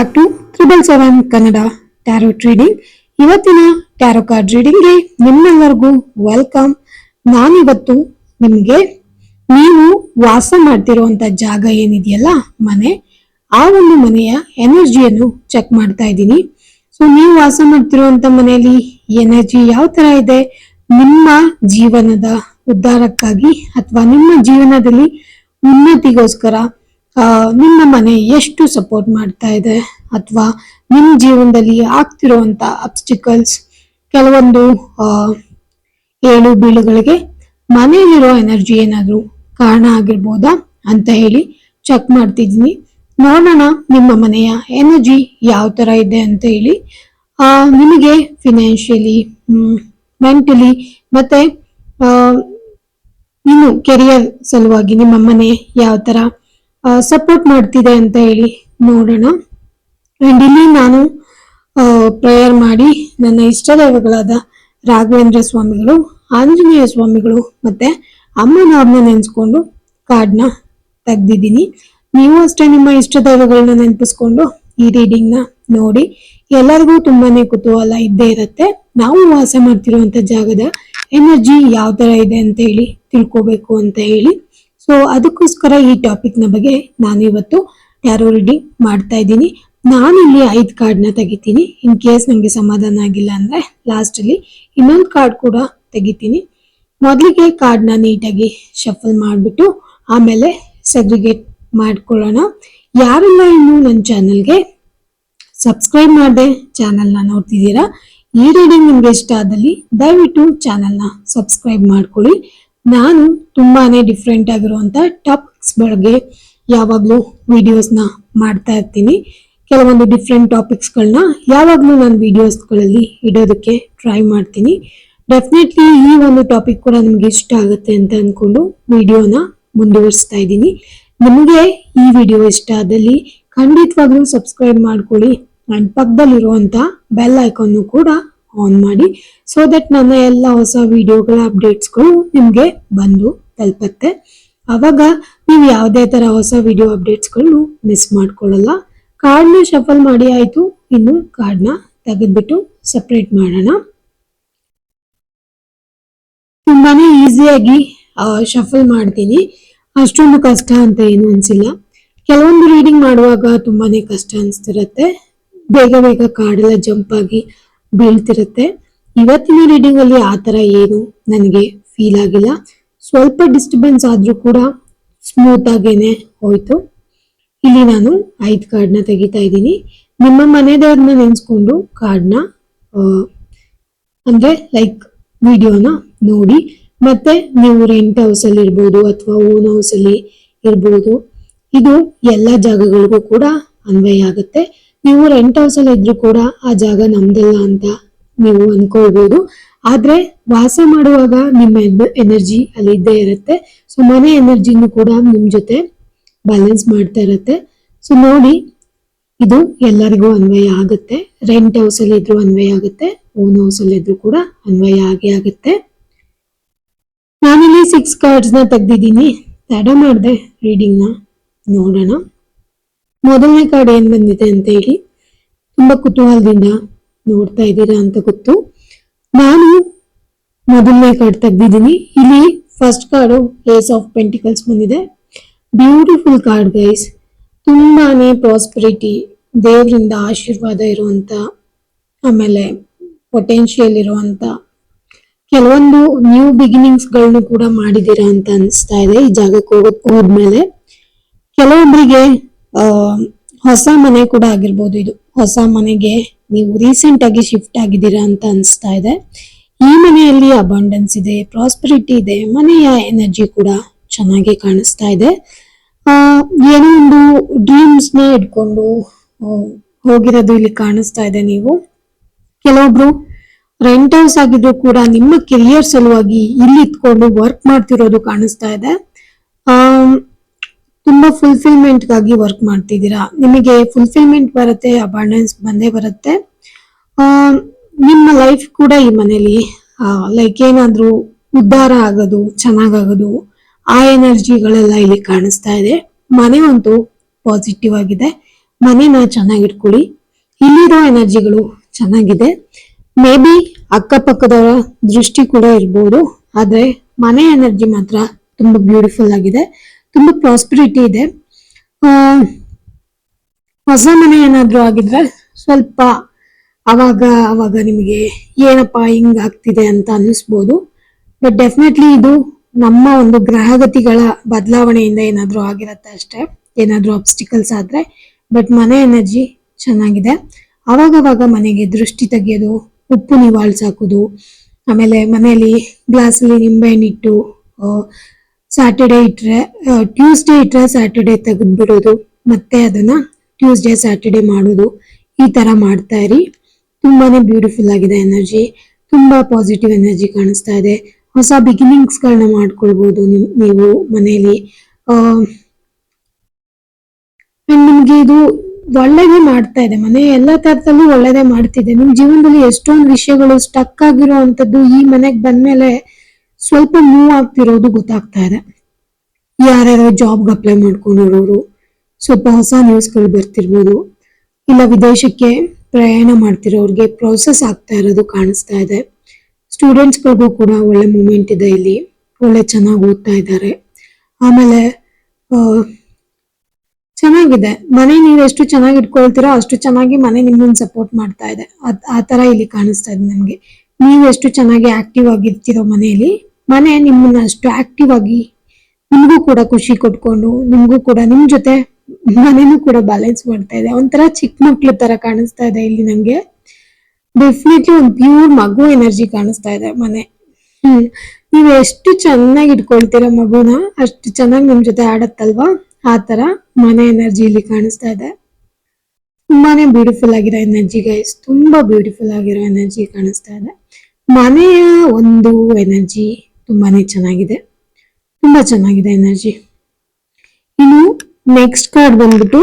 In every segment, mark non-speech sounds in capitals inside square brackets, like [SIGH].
Back to triple seven Kannada tarot reading ಇವತ್ತಿನ tarot card ರೀಡಿಂಗ್ಗೆ ನಿಮ್ಮೆಲ್ಲರಿಗೂ welcome ನಾನಿವತ್ತು ನಿಮಗೆ ನೀವು ವಾಸ ಮಾಡ್ತಿರುವಂತ ಜಾಗ ಏನಿದೆಯಲ್ಲ, ಮನೆ, ಆ ಒಂದು ಮನೆಯ ಎನರ್ಜಿಯನ್ನು ಚೆಕ್ ಮಾಡ್ತಾ ಇದ್ದೀನಿ. ಸೊ ನೀವು ವಾಸ ಮಾಡ್ತಿರುವಂತ ಮನೆಯಲ್ಲಿ ಎನರ್ಜಿ ಯಾವ ತರ ಇದೆ? ನಿಮ್ಮ ಜೀವನದ ಉದ್ಧಾರಕ್ಕಾಗಿ ಅಥವಾ ನಿಮ್ಮ ಜೀವನದಲ್ಲಿ ಉನ್ನತಿಗೋಸ್ಕರ ನಿಮ್ಮ ಮನೆ ಎಷ್ಟು ಸಪೋರ್ಟ್ ಮಾಡ್ತಾ ಇದೆ? ಅಥವಾ ನಿಮ್ಮ ಜೀವನದಲ್ಲಿ ಆಗ್ತಿರುವಂತ ಅಬ್ಸ್ಟಿಕಲ್ಸ್ ಕೆಲವೊಂದು ಏಳು ಬೀಳುಗಳಿಗೆ ಮನೆಯಲ್ಲಿರೋ ಎನರ್ಜಿ ಏನಾದರೂ ಕಾರಣ ಆಗಿರ್ಬೋದಾ ಅಂತ ಹೇಳಿ ಚೆಕ್ ಮಾಡ್ತಿದ್ದೀನಿ. ನೋಡೋಣ ನಿಮ್ಮ ಮನೆಯ ಎನರ್ಜಿ ಯಾವ ಥರ ಇದೆ ಅಂತ ಹೇಳಿ. ನಿಮಗೆ ಫಿನಾನ್ಷಿಯಲಿ ಮೆಂಟಲಿ ಮತ್ತೆ ಇನ್ನು ಕೆರಿಯರ್ ಸಲುವಾಗಿ ನಿಮ್ಮ ಮನೆ ಯಾವ ತರ ಸಪೋರ್ಟ್ ಮಾಡ್ತಿದೆ ಅಂತ ಹೇಳಿ ನೋಡೋಣ. ಅಂಡ್ ಇಲ್ಲಿ ನಾನು ಪ್ರೇಯರ್ ಮಾಡಿ ನನ್ನ ಇಷ್ಟ ದೈವಗಳಾದ ರಾಘವೇಂದ್ರ ಸ್ವಾಮಿಗಳು, ಆಂಜನೇಯ ಸ್ವಾಮಿಗಳು ಮತ್ತೆ ಅಮ್ಮನವ್ರನ್ನ ನೆನೆಸ್ಕೊಂಡು ಕಾರ್ಡ್ನ ತೆಗ್ದಿದ್ದೀನಿ. ನೀವು ಅಷ್ಟೇ ನಿಮ್ಮ ಇಷ್ಟ ದೈವಗಳನ್ನ ನೆನಪಿಸ್ಕೊಂಡು ಈ ರೀಡಿಂಗ್ನ ನೋಡಿ. ಎಲ್ಲರಿಗೂ ತುಂಬಾನೇ ಕುತೂಹಲ ಇದ್ದೇ ಇರುತ್ತೆ. ನಾವು ವಾಸ ಮಾಡ್ತಿರುವಂತ ಜಾಗದ ಎನರ್ಜಿ ಯಾವ ತರ ಇದೆ ಅಂತ ಹೇಳಿ ತಿಳ್ಕೋಬೇಕು ಅಂತ ಹೇಳಿ. ಸೊ ಅದಕ್ಕೋಸ್ಕರ ಈ ಟಾಪಿಕ್ನ ಬಗ್ಗೆ ನಾನು ಇವತ್ತು ಟ್ಯಾರೋ ರೀಡಿಂಗ್ ಮಾಡ್ತಾ ಇದ್ದೀನಿ. ನಾನು ಇಲ್ಲಿ ಐದು ಕಾರ್ಡ್ನ ತೆಗಿತೀನಿ. ಇನ್ ಕೇಸ್ ನಂಗೆ ಸಮಾಧಾನ ಆಗಿಲ್ಲ ಅಂದ್ರೆ ಲಾಸ್ಟಲ್ಲಿ ಇನ್ನೊಂದು ಕಾರ್ಡ್ ಕೂಡ ತೆಗಿತೀನಿ. ಮೊದಲಿಗೆ ಕಾರ್ಡ್ನ ನೀಟಾಗಿ ಶಫಲ್ ಮಾಡಿಬಿಟ್ಟು ಆಮೇಲೆ ಸೆಗ್ರಿಗೇಟ್ ಮಾಡ್ಕೊಳ್ಳೋಣ. ಯಾರೆಲ್ಲ ಇನ್ನು ನನ್ನ ಚಾನಲ್ಗೆ ಸಬ್ಸ್ಕ್ರೈಬ್ ಮಾಡದೆ ಚಾನಲ್ನ ನೋಡ್ತಿದ್ದೀರಾ, ಈ ರೀಡಿಂಗ್ ನಿಮಗೆ ಇಷ್ಟ ಆದಲ್ಲಿ ದಯವಿಟ್ಟು ಚಾನಲ್ನ ಸಬ್ಸ್ಕ್ರೈಬ್ ಮಾಡ್ಕೊಳ್ಳಿ. ನಾನು ತುಂಬಾನೇ ಡಿಫ್ರೆಂಟ್ ಆಗಿರುವಂತ ಟಾಪಿಕ್ಸ್ ಬಗ್ಗೆ ಯಾವಾಗಲೂ ವಿಡಿಯೋಸ್ನ ಮಾಡ್ತಾ ಇರ್ತೀನಿ. ಕೆಲವೊಂದು ಡಿಫ್ರೆಂಟ್ ಟಾಪಿಕ್ಸ್ಗಳನ್ನ ಯಾವಾಗಲೂ ನಾನು ವಿಡಿಯೋಸ್ಗಳಲ್ಲಿ ಇಡೋದಕ್ಕೆ ಟ್ರೈ ಮಾಡ್ತೀನಿ. ಡೆಫಿನೆಟ್ಲಿ ಈ ಒಂದು ಟಾಪಿಕ್ ಕೂಡ ನಿಮ್ಗೆ ಇಷ್ಟ ಆಗುತ್ತೆ ಅಂತ ಅಂದ್ಕೊಂಡು ವಿಡಿಯೋನ ಮುಂದುವರಿಸ್ತಾ ಇದ್ದೀನಿ. ನಿಮಗೆ ಈ ವಿಡಿಯೋ ಇಷ್ಟ ಆದಲ್ಲಿ ಖಂಡಿತವಾಗ್ಲೂ ಸಬ್ಸ್ಕ್ರೈಬ್ ಮಾಡ್ಕೊಳ್ಳಿ. ಅಂಡ್ ಪಕ್ಕದಲ್ಲಿರುವಂಥ ಬೆಲ್ ಐಕಾನ್ ಕೂಡ ಆನ್ ಮಾಡಿ ಸೊ ದಟ್ ನನ್ನ ಎಲ್ಲ ಹೊಸ ವಿಡಿಯೋಗಳ ಅಪ್ಡೇಟ್ಸ್ಗಳು ನಿಮಗೆ ಬಂದು ತಲುಪತ್ತೆ. ಅವಾಗ ನೀವು ಯಾವುದೇ ಥರ ಹೊಸ ವಿಡಿಯೋ ಅಪ್ಡೇಟ್ಸ್ಗಳನ್ನು ಮಿಸ್ ಮಾಡ್ಕೊಳ್ಳಲ್ಲ. ಕಾರ್ಡ್ನ ಶಫಲ್ ಮಾಡಿ ಆಯಿತು, ಇನ್ನು ಕಾರ್ಡ್ನ ತೆಗೆದ್ಬಿಟ್ಟು ಸಪ್ರೇಟ್ ಮಾಡೋಣ. ತುಂಬಾನೇ ಈಸಿಯಾಗಿ ಶಫಲ್ ಮಾಡ್ತೀನಿ. ಅಷ್ಟೊಂದು ಕಷ್ಟ ಅಂತ ಏನು ಅನ್ಸಿಲ್ಲ. ಕೆಲವೊಂದು ರೀಡಿಂಗ್ ಮಾಡುವಾಗ ತುಂಬಾನೇ ಕಷ್ಟ ಅನಿಸ್ತಿರತ್ತೆ. ಬೇಗ ಬೇಗ ಕಾರ್ಡೆಲ್ಲ ಜಂಪ್ ಆಗಿ ಬೀಳ್ತಿರತ್ತೆ. ಇವತ್ತಿನ ರೀಡಿಂಗ್ ಅಲ್ಲಿ ಆ ತರ ಏನು ನನಗೆ ಫೀಲ್ ಆಗಿಲ್ಲ. ಸ್ವಲ್ಪ ಡಿಸ್ಟರ್ಬೆನ್ಸ್ ಆದ್ರೂ ಕೂಡ ಸ್ಮೂತ್ ಆಗೇನೆ ಹೋಯ್ತು. ಇಲ್ಲಿ ನಾನು ಐದು ಕಾರ್ಡ್ನ ತೆಗಿತಾ ಇದ್ದೀನಿ. ನಿಮ್ಮ ಮನೆದೇವ್ರನ್ನ ನೆನ್ಸ್ಕೊಂಡು ಕಾರ್ಡ್ನ ಅಂದ್ರೆ ಲೈಕ್ ವಿಡಿಯೋನ ನೋಡಿ. ಮತ್ತೆ ನೀವು ರೆಂಟ್ ಹೌಸ್ ಅಲ್ಲಿ ಇರ್ಬೋದು ಅಥವಾ ಓನ್ ಹೌಸ್ ಅಲ್ಲಿ ಇರ್ಬೋದು. ಇದು ಎಲ್ಲ ಜಾಗಗಳಿಗೂ ಕೂಡ ಅನ್ವಯ ಆಗುತ್ತೆ. ನೀವು ರೆಂಟ್ ಹೌಸ್ ಅಲ್ಲಿ ಇದ್ರು ಕೂಡ ಆ ಜಾಗ ನಮ್ದಲ್ಲ ಅಂತ ನೀವು ಅನ್ಕೊಳ್ಬಹುದು ಆದ್ರೆ ವಾಸ ಮಾಡುವಾಗ ನಿಮ್ಮ ಎನರ್ಜಿ ಅಲ್ಲಿ ಇದ್ದೇ ಇರುತ್ತೆ. ಸೊ ಮನೆ ಎನರ್ಜಿನೂ ಕೂಡ ನಿಮ್ ಜೊತೆ ಬ್ಯಾಲೆನ್ಸ್ ಮಾಡ್ತಾ ಇರುತ್ತೆ. ಸೊ ನೋಡಿ, ಇದು ಎಲ್ಲರಿಗೂ ಅನ್ವಯ ಆಗುತ್ತೆ. ರೆಂಟ್ ಹೌಸ್ ಅಲ್ಲಿ ಇದ್ರು ಅನ್ವಯ ಆಗುತ್ತೆ. ಓನ್ ಹೌಸ್ ಅಲ್ಲಿ ಇದ್ರು ಕೂಡ ಅನ್ವಯ ಆಗೇ ಆಗುತ್ತೆ. ನಾನಿಲ್ಲಿ ಸಿಕ್ಸ್ ಕಾರ್ಡ್ಸ್ನ ತೆಗ್ದಿದ್ದೀನಿ. ತಡ ಮಾಡಿದೆ ರೀಡಿಂಗ್ನ ನೋಡೋಣ. ಮೊದಲನೇ ಕಾರ್ಡ್ ಏನ್ ಬಂದಿದೆ ಅಂತ ಹೇಳಿ ತುಂಬಾ ಕುತೂಹಲದಿಂದ ನೋಡ್ತಾ ಇದ್ದೀರಾ ಅಂತ ಗೊತ್ತು. ನಾನು ಮೊದಲನೇ ಕಾರ್ಡ್ ತೆಗ್ದಿದ್ದೀನಿ. ಇಲ್ಲಿ first card ace of pentacles ಬಂದಿದೆ. ಬ್ಯೂಟಿಫುಲ್ ಕಾರ್ಡ್ ಗೈಸ್ ತುಂಬಾನೇ ಪ್ರಾಸ್ಪರಿಟಿ ದೇವರಿಂದ ಆಶೀರ್ವಾದ ಇರುವಂತ, ಆಮೇಲೆ ಪೊಟೆನ್ಶಿಯಲ್ ಇರುವಂತ, ಕೆಲವೊಂದು ನ್ಯೂ ಬಿಗಿನಿಂಗ್ಸ್ಗಳನ್ನು ಕೂಡ ಮಾಡಿದ್ದೀರಾ ಅಂತ ಅನಿಸ್ತಾ ಇದೆ ಈ ಜಾಗಕ್ಕೆ ಹೋಗೋದ್ ಹೋದ್ಮೇಲೆ. ಕೆಲವೊಬ್ಬರಿಗೆ ಹೊಸ ಮನೆ ಕೂಡ ಆಗಿರ್ಬೋದು ಇದು. ಹೊಸ ಮನೆಗೆ ನೀವು ರೀಸೆಂಟ್ ಆಗಿ ಶಿಫ್ಟ್ ಆಗಿದ್ದೀರಾ ಅಂತ ಅನಿಸ್ತಾ ಇದೆ. ಈ ಮನೆಯಲ್ಲಿ ಅಬಂಡೆನ್ಸ್ ಇದೆ ಪ್ರಾಸ್ಪರಿಟಿ ಇದೆ ಮನೆಯ ಎನರ್ಜಿ ಕೂಡ ಚೆನ್ನಾಗಿ ಕಾಣಿಸ್ತಾ ಇದೆ. ಆ ಏನೋ ಒಂದು ಡ್ರೀಮ್ಸ್ನ ಇಟ್ಕೊಂಡು ಆ, ಹೋಗಿರೋದು ಇಲ್ಲಿ ಕಾಣಿಸ್ತಾ ಇದೆ ನೀವು. ಕೆಲವೊಬ್ರು ರೆಂಟ್ ಹೌಸ್ ಆಗಿದ್ರು ಕೂಡ ನಿಮ್ಮ ಕೆರಿಯರ್ ಸಲುವಾಗಿ ಇಲ್ಲಿ ಇತ್ಕೊಂಡು ವರ್ಕ್ ಮಾಡ್ತಿರೋದು ಕಾಣಿಸ್ತಾ ಇದೆ. ಆಮ್, ತುಂಬಾ ಫುಲ್ಫಿಲ್ಮೆಂಟ್ಗಾಗಿ ವರ್ಕ್ ಮಾಡ್ತಿದ್ದೀರಾ? ನಿಮಗೆ ಫುಲ್ಫಿಲ್ಮೆಂಟ್ ಬರುತ್ತೆ ಅಬಾಂಡೆನ್ಸ್ ಬಂದೇ ಬರುತ್ತೆ. ನಿಮ್ಮ ಲೈಫ್ ಕೂಡ ಈ ಮನೇಲಿ ಲೈಕ್ ಏನಾದ್ರೂ ಉದ್ಧಾರ ಆಗೋದು, ಚೆನ್ನಾಗಾಗೋದು, ಆ ಎನರ್ಜಿಗಳೆಲ್ಲ ಇಲ್ಲಿ ಕಾಣಿಸ್ತಾ ಇದೆ. ಮನೆ ಅಂತೂ ಪಾಸಿಟಿವ್ ಆಗಿದೆ. ಮನೇನ ಚೆನ್ನಾಗಿಟ್ಕೊಳ್ಳಿ ಇಲ್ಲಿರೋ ಎನರ್ಜಿಗಳು ಚೆನ್ನಾಗಿದೆ. ಮೇ ಬಿ ಅಕ್ಕಪಕ್ಕದವರ ದೃಷ್ಟಿ ಕೂಡ ಇರ್ಬೋದು, ಆದ್ರೆ ಮನೆ ಎನರ್ಜಿ ಮಾತ್ರ ತುಂಬಾ ಬ್ಯೂಟಿಫುಲ್ ಆಗಿದೆ. ತುಂಬಾ ಪ್ರಾಸ್ಪಿರಿಟಿ ಇದೆ. ಹೊಸ ಮನೆ ಏನಾದ್ರೂ ಆಗಿದ್ರೆ ಸ್ವಲ್ಪ ಅವಾಗ ಅವಾಗ ನಿಮಗೆ ಏನಪ್ಪ ಹಿಂಗ್ ಆಗ್ತಿದೆ ಅಂತ ಅನ್ನಿಸ್ಬೋದು. ಬಟ್ ಡೆಫಿನೆಟ್ಲಿ ಇದು ನಮ್ಮ ಒಂದು ಗ್ರಹಗತಿಗಳ ಬದಲಾವಣೆಯಿಂದ ಏನಾದ್ರೂ ಆಗಿರತ್ತೆ ಅಷ್ಟೇ. ಏನಾದ್ರೂ ಆಬ್ಸ್ಟಿಕಲ್ಸ್ ಆದ್ರೆ ಬಟ್ ಮನೆ ಎನರ್ಜಿ ಚೆನ್ನಾಗಿದೆ. ಅವಾಗವಾಗ ಮನೆಗೆ ದೃಷ್ಟಿ ತೆಗೆಯೋದು, ಉಪ್ಪು ನಿವಾಳ್ಸಾಕೋದು, ಆಮೇಲೆ ಮನೆಯಲ್ಲಿ ಗ್ಲಾಸಲ್ಲಿ ನಿಂಬೆಹಣ್ಣಿಟ್ಟು ಸ್ಯಾಟರ್ಡೆ ಇಟ್ರೆ ಟ್ಯೂಸ್ಡೇ ಇಟ್ರೆ ಸ್ಯಾಟರ್ಡೆ ತೆಗೆದ್ಬಿಡೋದು. ಮತ್ತೆ ಅದನ್ನ ಟ್ಯೂಸ್ಡೇ ಸ್ಯಾಟರ್ಡೆ ಮಾಡೋದು. ಈ ತರ ಮಾಡ್ತಾ ಇರಿ. ತುಂಬಾನೇ ಬ್ಯೂಟಿಫುಲ್ ಆಗಿದೆ ಎನರ್ಜಿ ತುಂಬಾ ಪಾಸಿಟಿವ್ ಎನರ್ಜಿ ಕಾಣಿಸ್ತಾ ಇದೆ. ಹೊಸ ಬಿಗಿನಿಂಗ್ಸ್ಗಳನ್ನ ಮಾಡ್ಕೊಳ್ಬೋದು ನೀವು ಮನೆಯಲ್ಲಿ ನಿಮಗೆ ಇದು ಒಳ್ಳೇದೇ ಮಾಡ್ತಾ ಇದೆ. ಮನೆ ಎಲ್ಲ ತರದಲ್ಲೂ ಒಳ್ಳೇದೇ ಮಾಡ್ತಿದೆ. ನಿಮ್ ಜೀವನದಲ್ಲಿ ಎಷ್ಟೊಂದು ವಿಷಯಗಳು ಸ್ಟಕ್ ಆಗಿರೋ ಅಂತದ್ದು ಈ ಮನೆಗೆ ಬಂದ್ಮೇಲೆ ಸ್ವಲ್ಪ ಮೂವ್ ಆಗ್ತಿರೋದು ಗೊತ್ತಾಗ್ತಾ ಇದೆ. ಯಾರ್ಯಾರೋ ಜಾಬ್ಗೆ ಅಪ್ಲೈ ಮಾಡ್ಕೊಂಡಿರೋರು, ಸ್ವಲ್ಪ ಹೊಸ ನ್ಯೂಸ್ಗಳು ಬರ್ತಿರ್ಬೋದು. ಇಲ್ಲ ವಿದೇಶಕ್ಕೆ ಪ್ರಯಾಣ ಮಾಡ್ತಿರೋರಿಗೆ ಪ್ರೋಸೆಸ್ ಆಗ್ತಾ ಇರೋದು ಕಾಣಿಸ್ತಾ ಇದೆ. ಸ್ಟೂಡೆಂಟ್ಸ್ಗಳಿಗೂ ಕೂಡ ಒಳ್ಳೆ ಮೂಮೆಂಟ್ ಇದೆ ಇಲ್ಲಿ. ಒಳ್ಳೆ ಚೆನ್ನಾಗಿ ಓದ್ತಾ ಇದ್ದಾರೆ. ಆಮೇಲೆ ಚೆನ್ನಾಗಿದೆ. ಮನೆ ನೀವು ಎಷ್ಟು ಚೆನ್ನಾಗಿ ಇಟ್ಕೊಳ್ತೀರೋ ಅಷ್ಟು ಚೆನ್ನಾಗಿ ಮನೆ ನಿಮ್ಮನ್ನು ಸಪೋರ್ಟ್ ಮಾಡ್ತಾ ಇದೆ. ಆ ತರ ಇಲ್ಲಿ ಕಾಣಿಸ್ತಾ ಇದೆ ನಮಗೆ. ನೀವು ಎಷ್ಟು ಚೆನ್ನಾಗಿ ಆಕ್ಟಿವ್ ಆಗಿರ್ತೀರೋ ಮನೆಯಲ್ಲಿ ಮನೆ ನಿಮ್ಮನ್ನ ಅಷ್ಟು ಆಕ್ಟಿವ್ ಆಗಿ ನಿಮಗೂ ಕೂಡ ಖುಷಿ ಕೊಟ್ಕೊಂಡು, ನಿಮಗೂ ಕೂಡ ನಿಮ್ಮ ಜೊತೆ ಮನೇನು ಕೂಡ ಬ್ಯಾಲೆನ್ಸ್ ಮಾಡ್ತಾ ಇದೆ. ಒಂಥರ ಚಿಕ್ಕ ಮಕ್ಳ ತರ ಕಾಣಿಸ್ತಾ ಇದೆ ಇಲ್ಲಿ ನಂಗೆ. ಡೆಫಿನೆಟ್ಲಿ ಒಂದು ಪ್ಯೂರ್ ಮಗು ಎನರ್ಜಿ ಕಾಣಿಸ್ತಾ ಇದೆ ಮನೆ. ಹ್ಮ್. ನೀವು ಎಷ್ಟು ಚೆನ್ನಾಗಿ ಇಟ್ಕೊಳ್ತೀರ ಮಗುನ, ಅಷ್ಟು ಚೆನ್ನಾಗಿ ನಿಮ್ ಜೊತೆ ಆಡತ್ತಲ್ವಾ? ಆ ತರ ಮನೆ ಎನರ್ಜಿ ಇಲ್ಲಿ ಕಾಣಿಸ್ತಾ ಇದೆ. ತುಂಬಾನೇ ಬ್ಯೂಟಿಫುಲ್ ಆಗಿರೋ ಎನರ್ಜಿ ಗೈಸ್ ತುಂಬಾ ಬ್ಯೂಟಿಫುಲ್ ಆಗಿರೋ ಎನರ್ಜಿ ಕಾಣಿಸ್ತಾ ಇದೆ. ಮನೆಯ ಒಂದು ಎನರ್ಜಿ ತುಂಬಾನೇ ಚೆನ್ನಾಗಿದೆ. ತುಂಬಾ ಚೆನ್ನಾಗಿದೆ ಎನರ್ಜಿ. ಇನ್ನು ನೆಕ್ಸ್ಟ್ ಕಾರ್ಡ್ ಬಂದ್ಬಿಟ್ಟು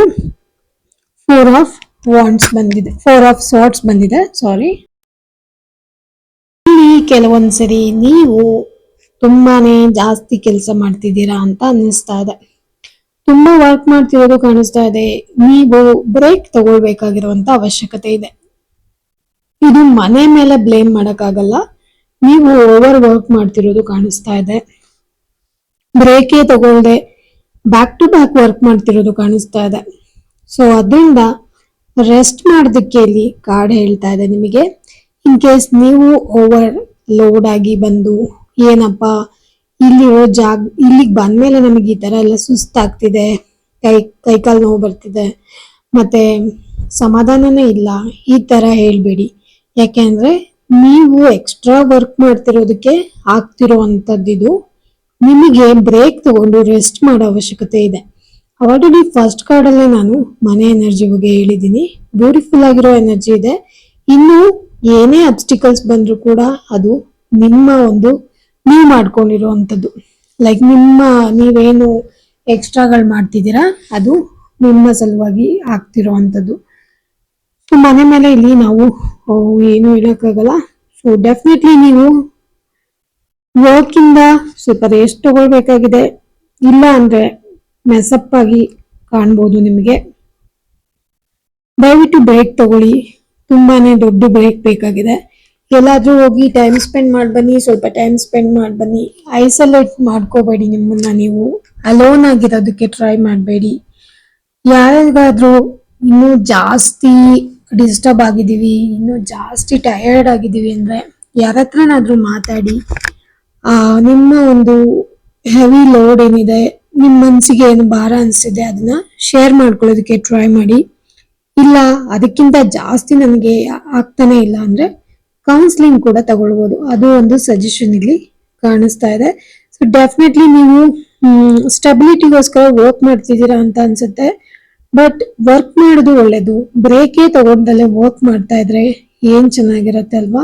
ಫೋರ್ ಆಫ್ ವಾಂಡ್ಸ್ ಬಂದಿದೆ. ಫೋರ್ ಆಫ್ ಸಾಟ್ಸ್ ಬಂದಿದೆ. ಸಾರಿ. ಇಲ್ಲಿ ಕೆಲವೊಂದ್ಸರಿ ನೀವು ತುಂಬಾನೇ ಜಾಸ್ತಿ ಕೆಲಸ ಮಾಡ್ತಿದ್ದೀರಾ ಅಂತ ಅನ್ನಿಸ್ತಾ ಇದೆ. ತುಂಬಾ ವರ್ಕ್ ಮಾಡ್ತಿರೋದು ಕಾಣಿಸ್ತಾ ಇದೆ. ನೀವು ಬ್ರೇಕ್ ತಗೊಳ್ಬೇಕಾಗಿರುವಂತ ಅವಶ್ಯಕತೆ ಇದೆ. ಇದು ಮನೆ ಮೇಲೆ ಬ್ಲೇಮ್ ಮಾಡಕ್ಕಾಗಲ್ಲ. ನೀವು ಓವರ್ ವರ್ಕ್ ಮಾಡ್ತಿರೋದು ಕಾಣಿಸ್ತಾ ಇದೆ. ಬ್ರೇಕೇ ತಗೊಳ್ದೆ ಬ್ಯಾಕ್ ಟು ಬ್ಯಾಕ್ ವರ್ಕ್ ಮಾಡ್ತಿರೋದು ಕಾಣಿಸ್ತಾ ಇದೆ. ಸೊ ಅದರಿಂದ ರೆಸ್ಟ್ ಮಾಡೋದಕ್ಕೆ ಇಲ್ಲಿ ಕಾರ್ಡ್ ಹೇಳ್ತಾ ಇದೆ ನಿಮಗೆ. ಇನ್ ಕೇಸ್ ನೀವು ಓವರ್ ಲೋಡ್ ಆಗಿ ಬಂದು ಏನಪ್ಪ ಇಲ್ಲಿರೋ ಜಾಗ, ಇಲ್ಲಿಗೆ ಬಂದ್ಮೇಲೆ ನಮಗೆ ಈ ಥರ ಎಲ್ಲ ಸುಸ್ತಾಗ್ತಿದೆ, ಕೈ ಕೈಕಾಲು ನೋವು ಬರ್ತಿದೆ, ಮತ್ತೆ ಸಮಾಧಾನನೇ ಇಲ್ಲ, ಈ ತರ ಹೇಳ್ಬೇಡಿ. ಯಾಕೆಂದ್ರೆ ನೀವು ಎಕ್ಸ್ಟ್ರಾ ವರ್ಕ್ ಮಾಡ್ತಿರೋದಕ್ಕೆ ಆಗ್ತಿರೋ ಇದು. ನಿಮಗೆ ಬ್ರೇಕ್ ತಗೊಂಡು ರೆಸ್ಟ್ ಮಾಡೋ ಅವಶ್ಯಕತೆ ಇದೆ. ಆಲ್ರೆಡಿ ಫಸ್ಟ್ ಕಾರ್ಡ್ ಅಲ್ಲೇ ನಾನು ಮನೆ ಎನರ್ಜಿ ಬಗ್ಗೆ ಹೇಳಿದ್ದೀನಿ. ಬ್ಯೂಟಿಫುಲ್ ಆಗಿರೋ ಎನರ್ಜಿ ಇದೆ. ಇನ್ನು ಏನೇ ಅಬ್ಸ್ಟಿಕಲ್ಸ್ ಬಂದ್ರು ಕೂಡ ಅದು ನಿಮ್ಮ ಒಂದು ನೀವು ಮಾಡ್ಕೊಂಡಿರೋ ಅಂಥದ್ದು ಲೈಕ್ ನಿಮ್ಮ ನೀವೇನು ಎಕ್ಸ್ಟ್ರಾಗಳು ಮಾಡ್ತಿದ್ದೀರಾ, ಅದು ನಿಮ್ಮ ಸಲುವಾಗಿ ಆಗ್ತಿರೋ ಅಂಥದ್ದು ಸೊ ಮನೆ ಮೇಲೆ ಇಲ್ಲಿ ನಾವು ಏನು ಹೇಳಕ್ಕಾಗಲ್ಲ ಸೊ ಡೆಫಿನೆಟ್ಲಿ ನೀವು ವರ್ಕ್ ಇಂದ ಸ್ವಲ್ಪ ರೆಸ್ಟ್ ತಗೊಳ್ಬೇಕಾಗಿದೆ. ಇಲ್ಲ ಅಂದ್ರೆ ಮೆಸಪ್ ಆಗಿ ಕಾಣ್ಬೋದು ನಿಮಗೆ. ದಯವಿಟ್ಟು ಬ್ರೇಕ್ ತಗೊಳ್ಳಿ. ತುಂಬಾನೇ ದೊಡ್ಡ ಬ್ರೇಕ್ ಬೇಕಾಗಿದೆ. ಎಲ್ಲಾದ್ರೂ ಹೋಗಿ ಟೈಮ್ ಸ್ಪೆಂಡ್ ಮಾಡಿ ಬನ್ನಿ, ಸ್ವಲ್ಪ ಟೈಮ್ ಸ್ಪೆಂಡ್ ಮಾಡಿ ಬನ್ನಿ. ಐಸೋಲೇಟ್ ಮಾಡ್ಕೋಬೇಡಿ ನಿಮ್ಮನ್ನ ನೀವು. ಅಲೋನ್ ಆಗಿರೋದಕ್ಕೆ ಟ್ರೈ ಮಾಡಬೇಡಿ. ಯಾರಿಗಾದ್ರೂ ಇನ್ನೂ ಜಾಸ್ತಿ ಡಿಸ್ಟರ್ಬ್ ಆಗಿದ್ದೀವಿ, ಇನ್ನೂ ಜಾಸ್ತಿ ಟಯರ್ಡ್ ಆಗಿದ್ದೀವಿ ಅಂದ್ರೆ ಯಾರ ಹತ್ರನಾದರೂ ಮಾತಾಡಿ ನಿಮ್ಮ ಒಂದು ಹೆವಿ ಲೋಡ್ ಏನಿದೆ ನಿಮ್ಮ ಮನಸ್ಸಿಗೆ ಏನು ಭಾರ ಅನಿಸಿದೆ, ಅದನ್ನ ಶೇರ್ ಮಾಡ್ಕೊಳ್ಳೋದಕ್ಕೆ ಟ್ರೈ ಮಾಡಿ. ಇಲ್ಲ, ಅದಕ್ಕಿಂತ ಜಾಸ್ತಿ ನನಗೆ ಆಗ್ತಾನೆ ಇಲ್ಲ ಅಂದ್ರೆ ಕೌನ್ಸಿಲಿಂಗ್ ಕೂಡ ತಗೊಳ್ಬೋದು. ಅದು ಒಂದು ಸಜೆಷನ್ ಇಲ್ಲಿ ಕಾಣಿಸ್ತಾ ಇದೆ. ಸೊ ಡೆಫಿನೆಟ್ಲಿ ನೀವು ಸ್ಟೆಬಿಲಿಟಿಗೋಸ್ಕರ ವರ್ಕ್ ಮಾಡ್ತಿದ್ದೀರಾ ಅಂತ ಅನ್ಸುತ್ತೆ. ಬಟ್ ವರ್ಕ್ ಮಾಡೋದು ಒಳ್ಳೇದು. ಬ್ರೇಕೇ ತಗೊಂಡಲ್ಲೇ ವರ್ಕ್ ಮಾಡ್ತಾ ಇದ್ರೆ ಏನ್ ಚೆನ್ನಾಗಿರತ್ತೆ ಅಲ್ವಾ?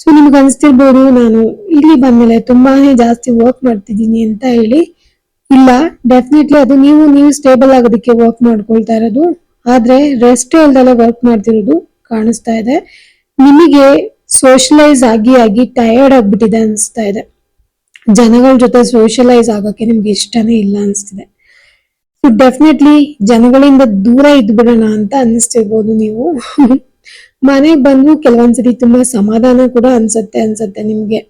ಸೊ ನಿಮ್ಗೆ ಅನಿಸ್ತಿರ್ಬೋದು, ನಾನು ಇಲ್ಲಿ ಬಂದ್ಮೇಲೆ ತುಂಬಾನೇ ಜಾಸ್ತಿ ವರ್ಕ್ ಮಾಡ್ತಿದ್ದೀನಿ ಅಂತ ಹೇಳಿ. ಇಲ್ಲ ಡೆಫಿನೆಟ್ಲಿ ಅದು ನೀವು ನೀವು ಸ್ಟೇಬಲ್ ಆಗೋದಕ್ಕೆ ವರ್ಕ್ ಮಾಡ್ಕೊಳ್ತಾ ಇರೋದು. ಆದ್ರೆ ರೆಸ್ಟ್ ಇಲ್ದಲೆ ವರ್ಕ್ ಮಾಡ್ತಿರೋದು ಕಾಣಿಸ್ತಾ ಇದೆ. ನಿಮಗೆ ಸೋಷಲೈಸ್ ಆಗಿ ಆಗಿ ಟಯರ್ಡ್ ಆಗ್ಬಿಟ್ಟಿದೆ ಅನಿಸ್ತಾ ಇದೆ. ಜನಗಳ ಜೊತೆ ಸೋಷಲೈಸ್ ಆಗಕ್ಕೆ ನಿಮ್ಗೆ ಇಷ್ಟನೇ ಇಲ್ಲ ಅನಿಸ್ತಿದೆ. ಡೆಫಿನೆಟ್ಲಿ ಜನಗಳಿಂದ ದೂರ ಇದ್ಬಿಡೋಣ ಅಂತ ಅನ್ನಿಸ್ತಿರ್ಬೋದು ನೀವು. ಮನೆಗೆ ಬಂದು ಕೆಲವೊಂದ್ಸರಿ ತುಂಬಾ ಸಮಾಧಾನ ಕೂಡ ಅನ್ಸತ್ತೆ ಅನ್ಸತ್ತೆ ನಿಮ್ಗೆ.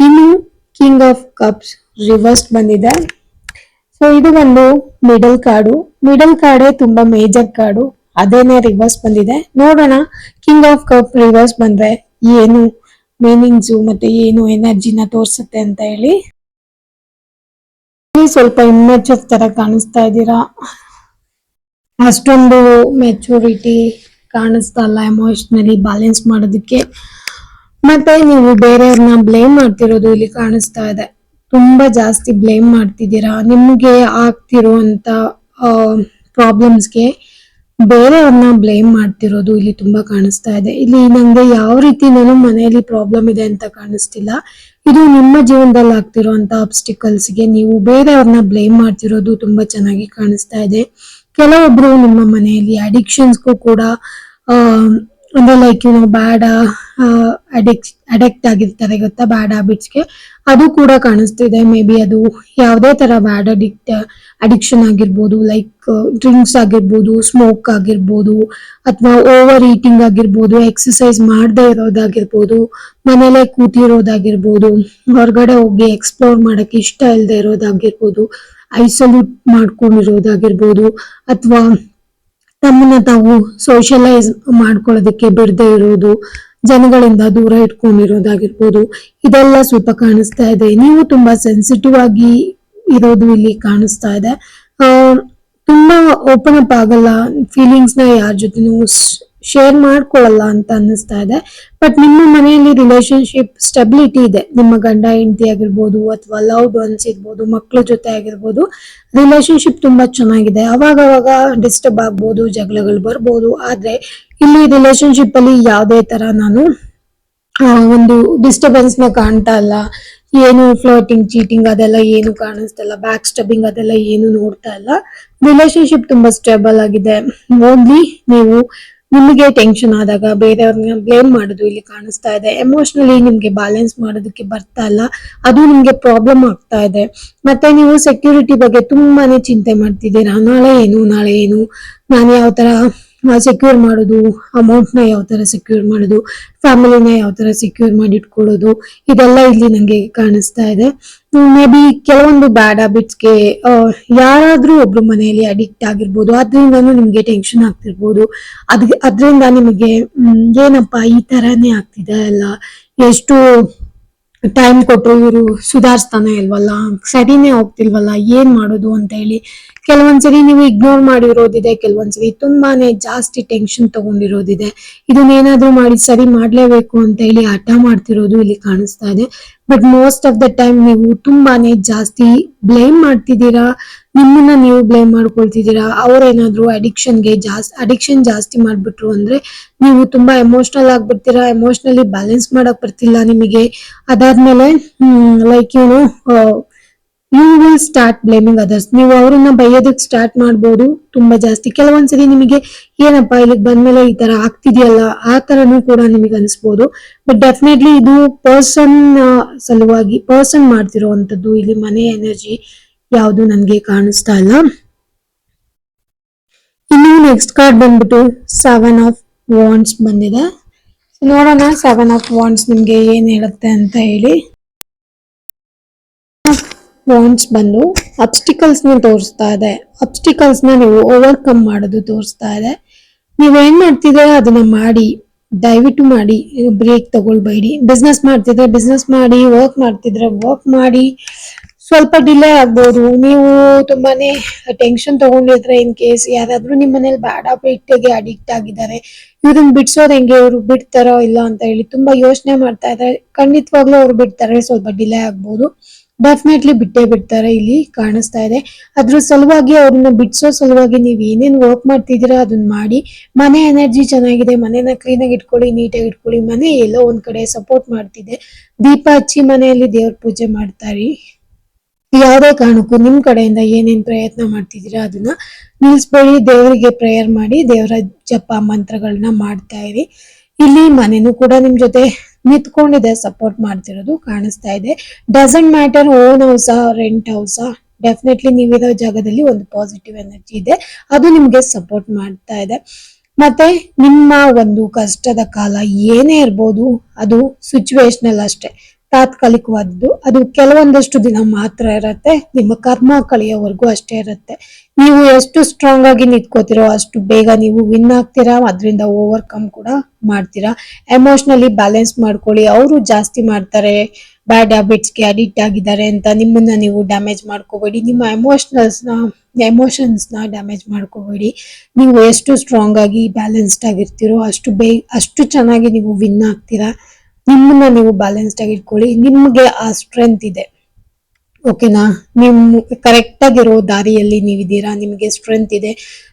ಇನ್ನು ಕಿಂಗ್ ಆಫ್ ಕಪ್ಸ್ ರಿವರ್ಸ್ ಬಂದಿದೆ. ಸೊ ಇದು ಒಂದು ಮಿಡಲ್ ಕಾರ್ಡು ಮಿಡಲ್ ಕಾರ್ಡೇ ತುಂಬಾ ಮೇಜರ್ ಕಾರ್ಡು ಅದೇನೆ ರಿವರ್ಸ್ ಬಂದಿದೆ. ನೋಡೋಣ ಕಿಂಗ್ ಆಫ್ ಕಪ್ ರಿವರ್ಸ್ ಬಂದ್ರೆ ಏನು ಮೀನಿಂಗ್ಸು ಮತ್ತೆ ಏನು ಎನರ್ಜಿನ ತೋರಿಸುತ್ತೆ ಅಂತ ಹೇಳಿ. ಸ್ವಲ್ಪ ಇಮ್ಮೆಚೂರ್ ತರ ಕಾಣಿಸ್ತಾ ಇದ್ದೀರಾ? ಅಷ್ಟೊಂದು ಮೆಚೂರಿಟಿ ಕಾಣಿಸ್ತಾ ಇಲ್ಲ ಎಮೋಷನಲಿ ಬ್ಯಾಲೆನ್ಸ್ ಮಾಡೋದಕ್ಕೆ. ಮತ್ತೆ ನೀವು ಬೇರೆಯವ್ರನ್ನ ಬ್ಲೇಮ್ ಮಾಡ್ತಿರೋದು ಇಲ್ಲಿ ಕಾಣಿಸ್ತಾ ಇದೆ. ತುಂಬಾ ಜಾಸ್ತಿ ಬ್ಲೇಮ್ ಮಾಡ್ತಿದ್ದೀರಾ? ನಿಮ್ಗೆ ಆಗ್ತಿರುವಂತ ಪ್ರಾಬ್ಲಮ್ಸ್ಗೆ ಬೇರೆಯವ್ರನ್ನ ಬ್ಲೇಮ್ ಮಾಡ್ತಿರೋದು ಇಲ್ಲಿ ತುಂಬಾ ಕಾಣಿಸ್ತಾ ಇದೆ. ಇಲ್ಲಿ ನಂಗೆ ಯಾವ ರೀತಿ ಮನೆಯಲ್ಲಿ ಪ್ರಾಬ್ಲಮ್ ಇದೆ ಅಂತ ಕಾಣಿಸ್ತಿಲ್ಲ. ಇದು ನಿಮ್ಮ ಜೀವನದಲ್ಲಿ ಆಗ್ತಿರುವಂತ obstacles ಗೆ ನೀವು ಬೇರೆಯವ್ರನ್ನ ಬ್ಲೇಮ್ ಮಾಡ್ತಿರೋದು ತುಂಬಾ ಚೆನ್ನಾಗಿ ಕಾಣಿಸ್ತಾ ಇದೆ. ಕೆಲವೊಬ್ರು ನಿಮ್ಮ ಮನೆಯಲ್ಲಿ ಅಡಿಕ್ಷನ್ಸ್ಗೂ ಕೂಡ ಅಂದ್ರೆ like you know bad addict addict ಆಗಿರ್ತಾರೆ ಗೊತ್ತಾ? ಬ್ಯಾಡ್ ಹ್ಯಾಬಿಟ್ಸ್ಗೆ ಅದು ಕೂಡ ಕಾಣಿಸ್ತಿದೆ. ಮೇ ಬಿ ಅದು ಯಾವುದೇ ತರ ಬ್ಯಾಡ್ ಅಡಿಕ್ಟ್ ಅಡಿಕ್ಷನ್ ಆಗಿರ್ಬೋದು ಲೈಕ್ ಡ್ರಿಂಕ್ಸ್ ಆಗಿರ್ಬೋದು ಸ್ಮೋಕ್ ಆಗಿರ್ಬೋದು, ಅಥವಾ ಓವರ್ ಈಟಿಂಗ್ ಆಗಿರ್ಬೋದು ಎಕ್ಸಸೈಸ್ ಮಾಡದೇ ಇರೋದಾಗಿರ್ಬೋದು, ಮನೇಲೆ ಕೂತಿರೋದಾಗಿರ್ಬೋದು, ಹೊರಗಡೆ ಹೋಗಿ ಎಕ್ಸ್ಪ್ಲೋರ್ ಮಾಡಕ್ಕೆ ಇಷ್ಟ ಇಲ್ಲದೆ ಇರೋದಾಗಿರ್ಬೋದು ಐಸೋಲೇಟ್ ಮಾಡ್ಕೊಂಡಿರೋದಾಗಿರ್ಬೋದು, ಅಥವಾ ತಮ್ಮನ್ನ ತಾವು ಸೋಷಲೈಸ್ ಮಾಡ್ಕೊಳ್ಳೋದಕ್ಕೆ ಬಿಡದೆ ಇರೋದು ಜನಗಳಿಂದ ದೂರ ಇಟ್ಕೊಂಡಿರೋದಾಗಿರ್ಬೋದು. ಇದೆಲ್ಲ ಸ್ವಲ್ಪ ಕಾಣಿಸ್ತಾ ಇದೆ. ನೀವು ತುಂಬಾ ಸೆನ್ಸಿಟಿವ್ ಆಗಿ ಇರೋದು ಇಲ್ಲಿ ಕಾಣಿಸ್ತಾ ಇದೆ. ಆ, ತುಂಬಾ ಓಪನ್ ಅಪ್ ಆಗಲ್ಲ. ಫೀಲಿಂಗ್ಸ್ನ ಯಾರ ಜೊತೆನೂ ಶೇರ್ ಮಾಡ್ಕೊಳ್ಳಲ್ಲ ಅಂತ ಅನ್ನಿಸ್ತಾ ಇದೆ. ಬಟ್ ನಿಮ್ಮ ಮನೆಯಲ್ಲಿ ರಿಲೇಶನ್ಶಿಪ್ ಸ್ಟೆಬಿಲಿಟಿ ಇದೆ. ನಿಮ್ಮ ಗಂಡ, ಹೆಂಡತಿ ಆಗಿರ್ಬೋದು ಅಥವಾ ಲವ್ಡ್ ಒನ್ಸ್ ಇರ್ಬೋದು ಮಕ್ಕಳ ಜೊತೆ ಆಗಿರ್ಬೋದು ರಿಲೇಶನ್ಶಿಪ್ ತುಂಬಾ ಚೆನ್ನಾಗಿದೆ. ಅವಾಗವಾಗ ಅವಾಗ ಡಿಸ್ಟರ್ಬ್ ಆಗ್ಬೋದು, ಜಗಳಗಳು ಬರ್ಬೋದು. ಆದ್ರೆ ಇಲ್ಲಿ ರಿಲೇಶನ್ಶಿಪ್ ಅಲ್ಲಿ ಯಾವುದೇ ತರ ನಾನು ಒಂದು ಡಿಸ್ಟರ್ಬೆನ್ಸ್ನ ಕಾಣ್ತಾ ಇಲ್ಲ. ಏನು ಫ್ಲೋಟಿಂಗ್ ಚೀಟಿಂಗ್ ಅದೆಲ್ಲ ಏನು ಕಾಣಿಸ್ತಾ ಇಲ್ಲ. ಬ್ಯಾಕ್ ಸ್ಟಬಿಂಗ್ ಅದೆಲ್ಲ ಏನು ನೋಡ್ತಾ ಇಲ್ಲ. ರಿಲೇಶನ್ಶಿಪ್ ತುಂಬಾ ಸ್ಟೇಬಲ್ ಆಗಿದೆ. ಓನ್ಲಿ ನೀವು ನಿಮಗೆ ಟೆನ್ಷನ್ ಆದಾಗ ಬೇರೆಯವ್ರನ್ನ ಬ್ಲೇಮ್ ಮಾಡೋದು ಇಲ್ಲಿ ಕಾಣಿಸ್ತಾ ಇದೆ. ಎಮೋಷನಲಿ ನಿಮ್ಗೆ ಬ್ಯಾಲೆನ್ಸ್ ಮಾಡೋದಕ್ಕೆ ಬರ್ತಾ ಇಲ್ಲ. ಅದು ನಿಮ್ಗೆ ಪ್ರಾಬ್ಲಮ್ ಆಗ್ತಾ ಇದೆ. ಮತ್ತೆ ನೀವು ಸೆಕ್ಯೂರಿಟಿ ಬಗ್ಗೆ ತುಂಬಾನೇ ಚಿಂತೆ ಮಾಡ್ತಿದ್ದೀರಾ? ನಾಳೆ ಏನು? ನಾಳೆ ಏನು? ನಾನು ಯಾವ ತರ ಸೆಕ್ಯೂರ್ ಮಾಡೋದು ಅಮೌಂಟ್ನ ಯಾವ ಥರ ಸೆಕ್ಯೂರ್ ಮಾಡೋದು ಫ್ಯಾಮಿಲಿನ ಯಾವ ತರ ಸೆಕ್ಯೂರ್ ಮಾಡಿ ಇಟ್ಕೊಳ್ಳೋದು ಇದೆಲ್ಲ ಇಲ್ಲಿ ನನಗೆ ಕಾಣಿಸ್ತಾ ಇದೆ. ಮೇ ಬಿ ಕೆಲವೊಂದು ಬ್ಯಾಡ್ ಹ್ಯಾಬಿಟ್ಸ್ಗೆ ಯಾರಾದರೂ ಒಬ್ರು ಮನೆಯಲ್ಲಿ ಅಡಿಕ್ಟ್ ಆಗಿರ್ಬೋದು, ಅದರಿಂದನೂ ನಿಮಗೆ ಟೆನ್ಷನ್ ಆಗ್ತಿರ್ಬೋದು. ಅದ್, ಅದ್ರಿಂದ ನಿಮಗೆ ಏನಪ್ಪಾ ಈ ಥರನೇ ಆಗ್ತಿದೆ ಅಲ್ಲ? ಎಷ್ಟು ಟೈಮ್ ಕೊಟ್ಟರು ಇವರು ಸುಧಾರಿಸ್ತಾನೆ ಇಲ್ವಲ್ಲ? ಸರಿನೇ ಹೋಗ್ತಿಲ್ವಲ್ಲ? ಏನ್ ಮಾಡೋದು ಅಂತ ಹೇಳಿ ಕೆಲವೊಂದ್ಸರಿ ನೀವು ಇಗ್ನೋರ್ ಮಾಡಿರೋದಿದೆ, ಕೆಲವೊಂದ್ಸರಿ ತುಂಬಾನೇ ಜಾಸ್ತಿ ಟೆನ್ಷನ್ ತಗೊಂಡಿರೋದಿದೆ. ಇದನ್ನೇನಾದ್ರೂ ಮಾಡಿ ಸರಿ ಮಾಡ್ಲೇಬೇಕು ಅಂತ ಹೇಳಿ ಹಠ ಮಾಡ್ತಿರೋದು ಇಲ್ಲಿ ಕಾಣಿಸ್ತಾ ಇದೆ. But most of the time ನೀವು ತುಂಬಾನೇ ಜಾಸ್ತಿ ಬ್ಲೇಮ್ ಮಾಡ್ತಿದ್ದೀರಾ? ನಿಮ್ಮನ್ನ ನೀವು ಬ್ಲೇಮ್ ಮಾಡ್ಕೊಳ್ತಿದ್ದೀರಾ? ಅವ್ರೇನಾದ್ರು ಅಡಿಕ್ಷನ್ಗೆ ಜಾಸ್ತಿ ಅಡಿಕ್ಷನ್ ಜಾಸ್ತಿ ಮಾಡ್ಬಿಟ್ರು ಅಂದ್ರೆ ನೀವು ತುಂಬಾ ಎಮೋಷನಲ್ ಆಗ್ಬಿಡ್ತೀರಾ? ಎಮೋಷನಲಿ ಬ್ಯಾಲೆನ್ಸ್ ಮಾಡಕ್ ಬರ್ತಿಲ್ಲ ನಿಮಗೆ. ಅದಾದ್ಮೇಲೆ ಲೈಕ್ ಏನು you will start blaming others ನೀವು ಅವ್ರನ್ನ ಬೈಯೋದಕ್ಕೆ ಸ್ಟಾರ್ಟ್ ಮಾಡ್ಬೋದು. ತುಂಬಾ ಜಾಸ್ತಿ. ಕೆಲವೊಂದ್ಸರಿ ನಿಮಗೆ ಏನಪ್ಪಾ ಇಲ್ಲಿಗೆ ಬಂದ್ಮೇಲೆ ಈ ತರ ಆಗ್ತಿದೆಯಲ್ಲ, ಆ ತರನು ಕೂಡ ನಿಮಗೆ ಅನಿಸ್ಬೋದು. ಬಟ್ ಡೆಫಿನೆಟ್ಲಿ ಇದು ಪರ್ಸನ್ ಸಲುವಾಗಿ ಪರ್ಸನ್ ಮಾಡ್ತಿರೋವಂಥದ್ದು, ಇಲ್ಲಿ ಮನೆ ಎನರ್ಜಿ ಯಾವುದು ನನಗೆ ಕಾಣಿಸ್ತಾ ಇಲ್ಲ. ಇನ್ನು ನೆಕ್ಸ್ಟ್ ಕಾರ್ಡ್ ಬಂದ್ಬಿಟ್ಟು ಸೆವೆನ್ ಆಫ್ ವಾಂಡ್ಸ್ ಬಂದಿದೆ. ನೋಡೋಣ ಸೆವೆನ್ ಆಫ್ ವಾಂಡ್ಸ್ ನಿಮ್ಗೆ ಏನ್ ಹೇಳುತ್ತೆ ಅಂತ ಹೇಳಿ. ವಾಂಡ್ಸ್ ಬಂದು ಅಬ್ಸ್ಟಿಕಲ್ಸ್ನ ತೋರಿಸ್ತಾ ಇದೆ. ಅಬ್ಸ್ಟಿಕಲ್ಸ್ನ ನೀವು ಓವರ್ಕಮ್ ಮಾಡೋದು ತೋರಿಸ್ತಾ ಇದೆ. ನೀವು ಏನು ಮಾಡ್ತಿದ್ದೀರಾ? ಅದನ್ನ ಮಾಡಿ, ದಯವಿಟ್ಟು ಮಾಡಿ ಬ್ರೇಕ್ ತಗೊಳ್ಬೇಡಿ. ಬಿಸ್ನೆಸ್ ಮಾಡ್ತಿದ್ರೆ ಬಿಸ್ನೆಸ್ ಮಾಡಿ ವರ್ಕ್ ಮಾಡ್ತಿದ್ರೆ ವರ್ಕ್ ಮಾಡಿ. ಸ್ವಲ್ಪ ಡಿಲೇ ಆಗ್ಬೋದು. ನೀವು ತುಂಬಾನೇ ಟೆನ್ಷನ್ ತಗೊಂಡಿದ್ರೆ ಇನ್ ಕೇಸ್ ಯಾರಾದ್ರೂ ನಿಮ್ಮ ಮನೇಲಿ ಬ್ಯಾಡ್ಗೆ ಅಡಿಕ್ಟ್ ಆಗಿದ್ದಾರೆ. ಇವ್ರನ್ನ ಬಿಡ್ಸೋದ್ ಹೆಂಗೆ? ಇವ್ರು ಬಿಡ್ತಾರೋ ಇಲ್ಲ ಅಂತ ಹೇಳಿ ತುಂಬಾ ಯೋಚನೆ ಮಾಡ್ತಾ ಇದ್ದಾರೆ. ಖಂಡಿತವಾಗ್ಲೂ ಅವ್ರು ಬಿಡ್ತಾರೆ. ಸ್ವಲ್ಪ ಡಿಲೇ ಆಗ್ಬೋದು. ಡೆಫಿನೆಟ್ಲಿ ಬಿಟ್ಟೇ ಬಿಡ್ತಾರೆ ಇಲ್ಲಿ ಕಾಣಿಸ್ತಾ ಇದೆ. ಅದ್ರ ಸಲುವಾಗಿ ಅವ್ರನ್ನ ಬಿಡ್ಸೋ ಸಲುವಾಗಿ ನೀವು ಏನೇನ್ ವರ್ಕ್ ಮಾಡ್ತಿದ್ದೀರಾ ಅದನ್ನ ಮಾಡಿ, ಮನೆ ಎನರ್ಜಿ ಚೆನ್ನಾಗಿದೆ, ಮನೆನ ಕ್ಲೀನ್ ಆಗಿ ಇಟ್ಕೊಳ್ಳಿ ನೀಟಾಗಿ ಇಟ್ಕೊಳ್ಳಿ, ಮನೆ ಎಲ್ಲೋ ಒಂದ್ ಕಡೆ ಸಪೋರ್ಟ್ ಮಾಡ್ತಿದೆ. ದೀಪ ಹಚ್ಚಿ ಮನೆಯಲ್ಲಿ ದೇವ್ರ ಪೂಜೆ ಮಾಡ್ತಾರಿ. ಯಾವುದೇ ಕಾರಣಕ್ಕೂ ನಿಮ್ ಕಡೆಯಿಂದ ಏನೇನ್ ಪ್ರಯತ್ನ ಮಾಡ್ತಿದ್ದೀರಾ ಅದನ್ನ ನಿಲ್ಸ್ಬೇಡಿ, ದೇವರಿಗೆ ಪ್ರೇಯರ್ ಮಾಡಿ ದೇವರ ಜಪ ಮಂತ್ರಗಳನ್ನ ಮಾಡ್ತಾ ಇರಿ. ಇಲ್ಲಿ ಮನೆನೂ ಕೂಡ ನಿಮ್ ಜೊತೆ ನಿಂತ್ಕೊಂಡಿದೆ ಸಪೋರ್ಟ್ ಮಾಡ್ತಿರೋದು ಕಾಣಿಸ್ತಾ ಇದೆ. ಡಸಂಟ್ ಮ್ಯಾಟರ್ ಓನ್ ಹೌಸಾ ರೆಂಟ್ ಹೌಸಾ ಡೆಫಿನೆಟ್ಲಿ ನೀವಿರೋ ಜಾಗದಲ್ಲಿ ಒಂದು ಪಾಸಿಟಿವ್ ಎನರ್ಜಿ ಇದೆ. ಅದು ನಿಮ್ಗೆ ಸಪೋರ್ಟ್ ಮಾಡ್ತಾ ಇದೆ. ಮತ್ತೆ ನಿಮ್ಮ ಒಂದು ಕಷ್ಟದ ಕಾಲ ಏನೇ ಇರ್ಬೋದು, ಅದು ಸಿಚುವೇಶನಲ್ ಅಷ್ಟೇ. ತಾತ್ಕಾಲಿಕವಾದದ್ದು. ಅದು ಕೆಲವೊಂದಷ್ಟು ದಿನ ಮಾತ್ರ ಇರತ್ತೆ. ನಿಮ್ಮ ಕರ್ಮ ಕಳೆಯೋವರೆಗೂ ಅಷ್ಟೇ ಇರುತ್ತೆ. ನೀವು ಎಷ್ಟು ಸ್ಟ್ರಾಂಗ್ ಆಗಿ ನಿಂತ್ಕೋತಿರೋ ಅಷ್ಟು ಬೇಗ ನೀವು ವಿನ್ ಆಗ್ತೀರಾ, ಅದರಿಂದ ಓವರ್ಕಮ್ ಕೂಡ ಮಾಡ್ತೀರಾ. ಎಮೋಷನಲಿ ಬ್ಯಾಲೆನ್ಸ್ ಮಾಡ್ಕೊಳ್ಳಿ. ಅವರು ಜಾಸ್ತಿ ಮಾಡ್ತಾರೆ ಬ್ಯಾಡ್ ಹ್ಯಾಬಿಟ್ಸ್ಗೆ ಅಡಿಕ್ಟ್ ಆಗಿದ್ದಾರೆ ಅಂತ ನಿಮ್ಮನ್ನ ನೀವು ಡ್ಯಾಮೇಜ್ ಮಾಡ್ಕೋಬೇಡಿ. ನಿಮ್ಮ ಎಮೋಷನಲ್ಸ್ನ ಎಮೋಷನ್ಸ್ನ ಡ್ಯಾಮೇಜ್ ಮಾಡ್ಕೋಬೇಡಿ. ನೀವು ಎಷ್ಟು ಸ್ಟ್ರಾಂಗ್ ಆಗಿ ಬ್ಯಾಲೆನ್ಸ್ಡ್ ಆಗಿರ್ತೀರೋ ಅಷ್ಟು ಬೇಗ ಅಷ್ಟು ಚೆನ್ನಾಗಿ ನೀವು ವಿನ್ ಆಗ್ತೀರಾ. ನಿಮ್ಮನ್ನ ನೀವು ಬ್ಯಾಲೆನ್ಸ್ಡ್ ಆಗಿ ಇಟ್ಕೊಳ್ಳಿ. ನಿಮ್ಗೆ ಆ ಸ್ಟ್ರೆಂತ್ ಇದೆ. ಓಕೆನಾ ನಿಮ್ ಕರೆಕ್ಟ್ ಆಗಿರೋ ದಾರಿಯಲ್ಲಿ ನೀವಿದ್ದೀರಾ? ನಿಮಗೆ ಸ್ಟ್ರೆಂತ್ ಇದೆ.